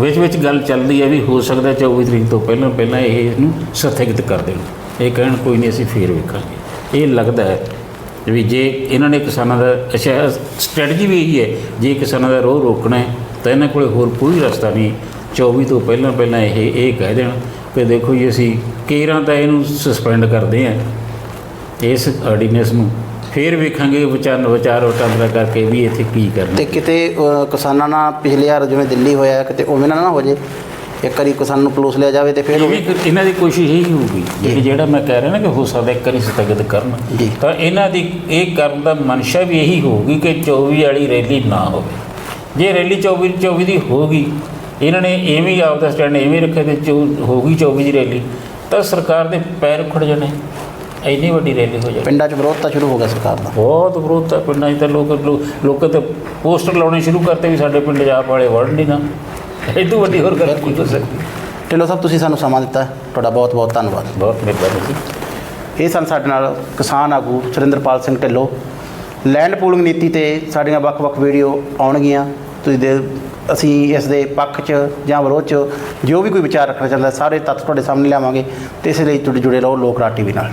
S2: ਵਿੱਚ ਵਿੱਚ ਗੱਲ ਚੱਲਦੀ ਹੈ ਵੀ ਹੋ ਸਕਦਾ 24 ਤਰੀਕ ਤੋਂ ਪਹਿਲਾਂ ਪਹਿਲਾਂ ਇਹ ਇਹਨੂੰ ਸਥਗਿਤ ਕਰ ਦੇਣ। ਇਹ ਕਹਿਣ ਕੋਈ ਨਹੀਂ ਅਸੀਂ ਫੇਰ ਵੇਖਾਂਗੇ। ਇਹ ਲੱਗਦਾ ਹੈ ਵੀ ਜੇ ਇਹਨਾਂ ਨੇ ਕਿਸਾਨਾਂ ਦਾ, ਅੱਛਾ, ਸਟ੍ਰੈਟਜੀ ਵੀ ਇਹੀ ਹੈ, ਜੇ ਕਿਸਾਨਾਂ ਦਾ ਰੋਹ ਰੋਕਣਾ ਹੈ, ਤਾਂ ਇਹਨਾਂ ਕੋਲੇ ਹੋਰ ਕੋਈ ਰਸਤਾ ਨਹੀਂ। 24 ਤੋਂ ਪਹਿਲਾਂ ਪਹਿਲਾਂ ਇਹ ਇਹ ਕਹਿ ਦੇਣ ਕਿ ਦੇਖੋ ਜੀ, ਅਸੀਂ ਕੇਰਾਂ ਤਾਂ ਇਹਨੂੰ ਸਸਪੈਂਡ ਕਰਦੇ ਹਾਂ, ਇਸ ਆਰਡੀਨੈਂਸ ਨੂੰ। ਫੇਰ ਵੇਖਾਂਗੇ ਵਿਚਾਰ ਵਿਚਾਰ ਵਟਾਂਦਰਾ ਕਰਕੇ ਵੀ ਇੱਥੇ ਕੀ ਕਰਨਾ।
S1: ਤੇ ਕਿਤੇ ਕਿਸਾਨਾਂ ਨਾਲ ਪਿਛਲੇ ਵਾਰ ਜਿਵੇਂ ਦਿੱਲੀ ਹੋਇਆ, ਕਿਤੇ ਉਵੇਂ ਨਾ ਨਾ ਹੋ ਜੇ। ਇੱਕ ਵਾਰੀ ਕਿਸਾਨ ਨੂੰ ਪਲੋਸ ਲਿਆ ਜਾਵੇ ਤੇ ਫਿਰ
S2: ਇਹ ਵੀ ਇਹਨਾਂ ਦੀ ਕੋਸ਼ਿਸ਼ ਇਹੀ ਹੋਊਗੀ ਜਿਹੜੀ ਜਿਹੜਾ ਮੈਂ ਕਹਿ ਰਿਹਾ ਨਾ ਕਿ ਹੋ ਸਕਦਾ ਇੱਕ ਵਾਰੀ ਸਥਗਿਤ ਕਰਨ।
S1: ਜੀ।
S2: ਤਾਂ ਇਹਨਾਂ ਦੀ ਇਹ ਕਰਨ ਦਾ ਮਨਸ਼ਾ ਵੀ ਇਹੀ ਹੋਊਗੀ ਕਿ 24 ਵਾਲੀ ਰੈਲੀ ਨਾ ਹੋਵੇ। ਜੇ ਰੈਲੀ 24 24 ਦੀ ਹੋਗੀ ਇਹਨਾਂ ਨੇ ਐਵੇਂ ਹੀ ਆਪਦਾ ਸਟੈਂਡ ਐਵੇਂ ਰੱਖਿਆ ਤੇ ਚੌ- ਹੋਗੀ 24 ਦੀ ਰੈਲੀ ਤਾਂ ਸਰਕਾਰ ਦੇ ਪੈਰ ਉਖੜ ਜਾਣੇ। ਇੰਨੀ ਵੱਡੀ ਰੈਲੀ ਹੋ ਜਾਣੀ
S1: ਪਿੰਡਾਂ 'ਚ ਵਿਰੋਧ ਤਾਂ ਸ਼ੁਰੂ ਹੋ ਗਿਆ ਸਰਕਾਰ ਦਾ।
S2: ਬਹੁਤ ਵਿਰੋਧ ਹੈ ਪਿੰਡਾਂ 'ਚ ਤਾਂ ਲੋਕ ਲੋਕ ਤਾਂ ਪੋਸਟਰ ਲਾਉਣੇ ਸ਼ੁਰੂ ਕਰਤੇ ਵੀ ਸਾਡੇ ਪਿੰਡ ਜਾਪ ਵਾਲੇ ਵੜਨ ਨਹੀਂ ਨਾ। ਐਡੂ ਵੱਡੀ ਹੋਰ ਗੱਲ ਕੀ ਹੋ ਸਕਦੀ?
S1: ਢਿੱਲੋਂ ਸਾਹਿਬ ਤੁਸੀਂ ਸਾਨੂੰ ਸਮਾਂ ਦਿੱਤਾ। ਤੁਹਾਡਾ ਬਹੁਤ ਬਹੁਤ ਧੰਨਵਾਦ।
S2: ਬਹੁਤ ਮਿਹਰਬਾਨੀ ਜੀ।
S1: ਇਹ ਸਨ ਸਾਡੇ ਨਾਲ ਕਿਸਾਨ ਆਗੂ ਸੁਰਿੰਦਰਪਾਲ ਸਿੰਘ ਢਿੱਲੋਂ। ਲੈਂਡ ਪੂਲਿੰਗ ਨੀਤੀ ਤੇ ਸਾਡੀਆਂ ਵੱਖ-ਵੱਖ ਵੀਡੀਓ ਆਉਣਗੀਆਂ। ਤੁਸੀਂ ਦੇ ਅਸੀਂ ਇਸ ਦੇ ਪੱਖ 'ਚ ਜਾਂ ਵਿਰੋਧ 'ਚ ਜੋ ਵੀ ਕੋਈ ਵਿਚਾਰ ਰੱਖਣਾ ਚਾਹੁੰਦਾ ਸਾਰੇ ਤੱਥ ਤੁਹਾਡੇ ਸਾਹਮਣੇ ਲਿਆਵਾਂਗੇ ਤੇ ਇਸ ਲਈ ਜੁੜੇ ਰਹੋ ਲੋਕ ਰਾਜ ਟੀਵੀ ਨਾਲ।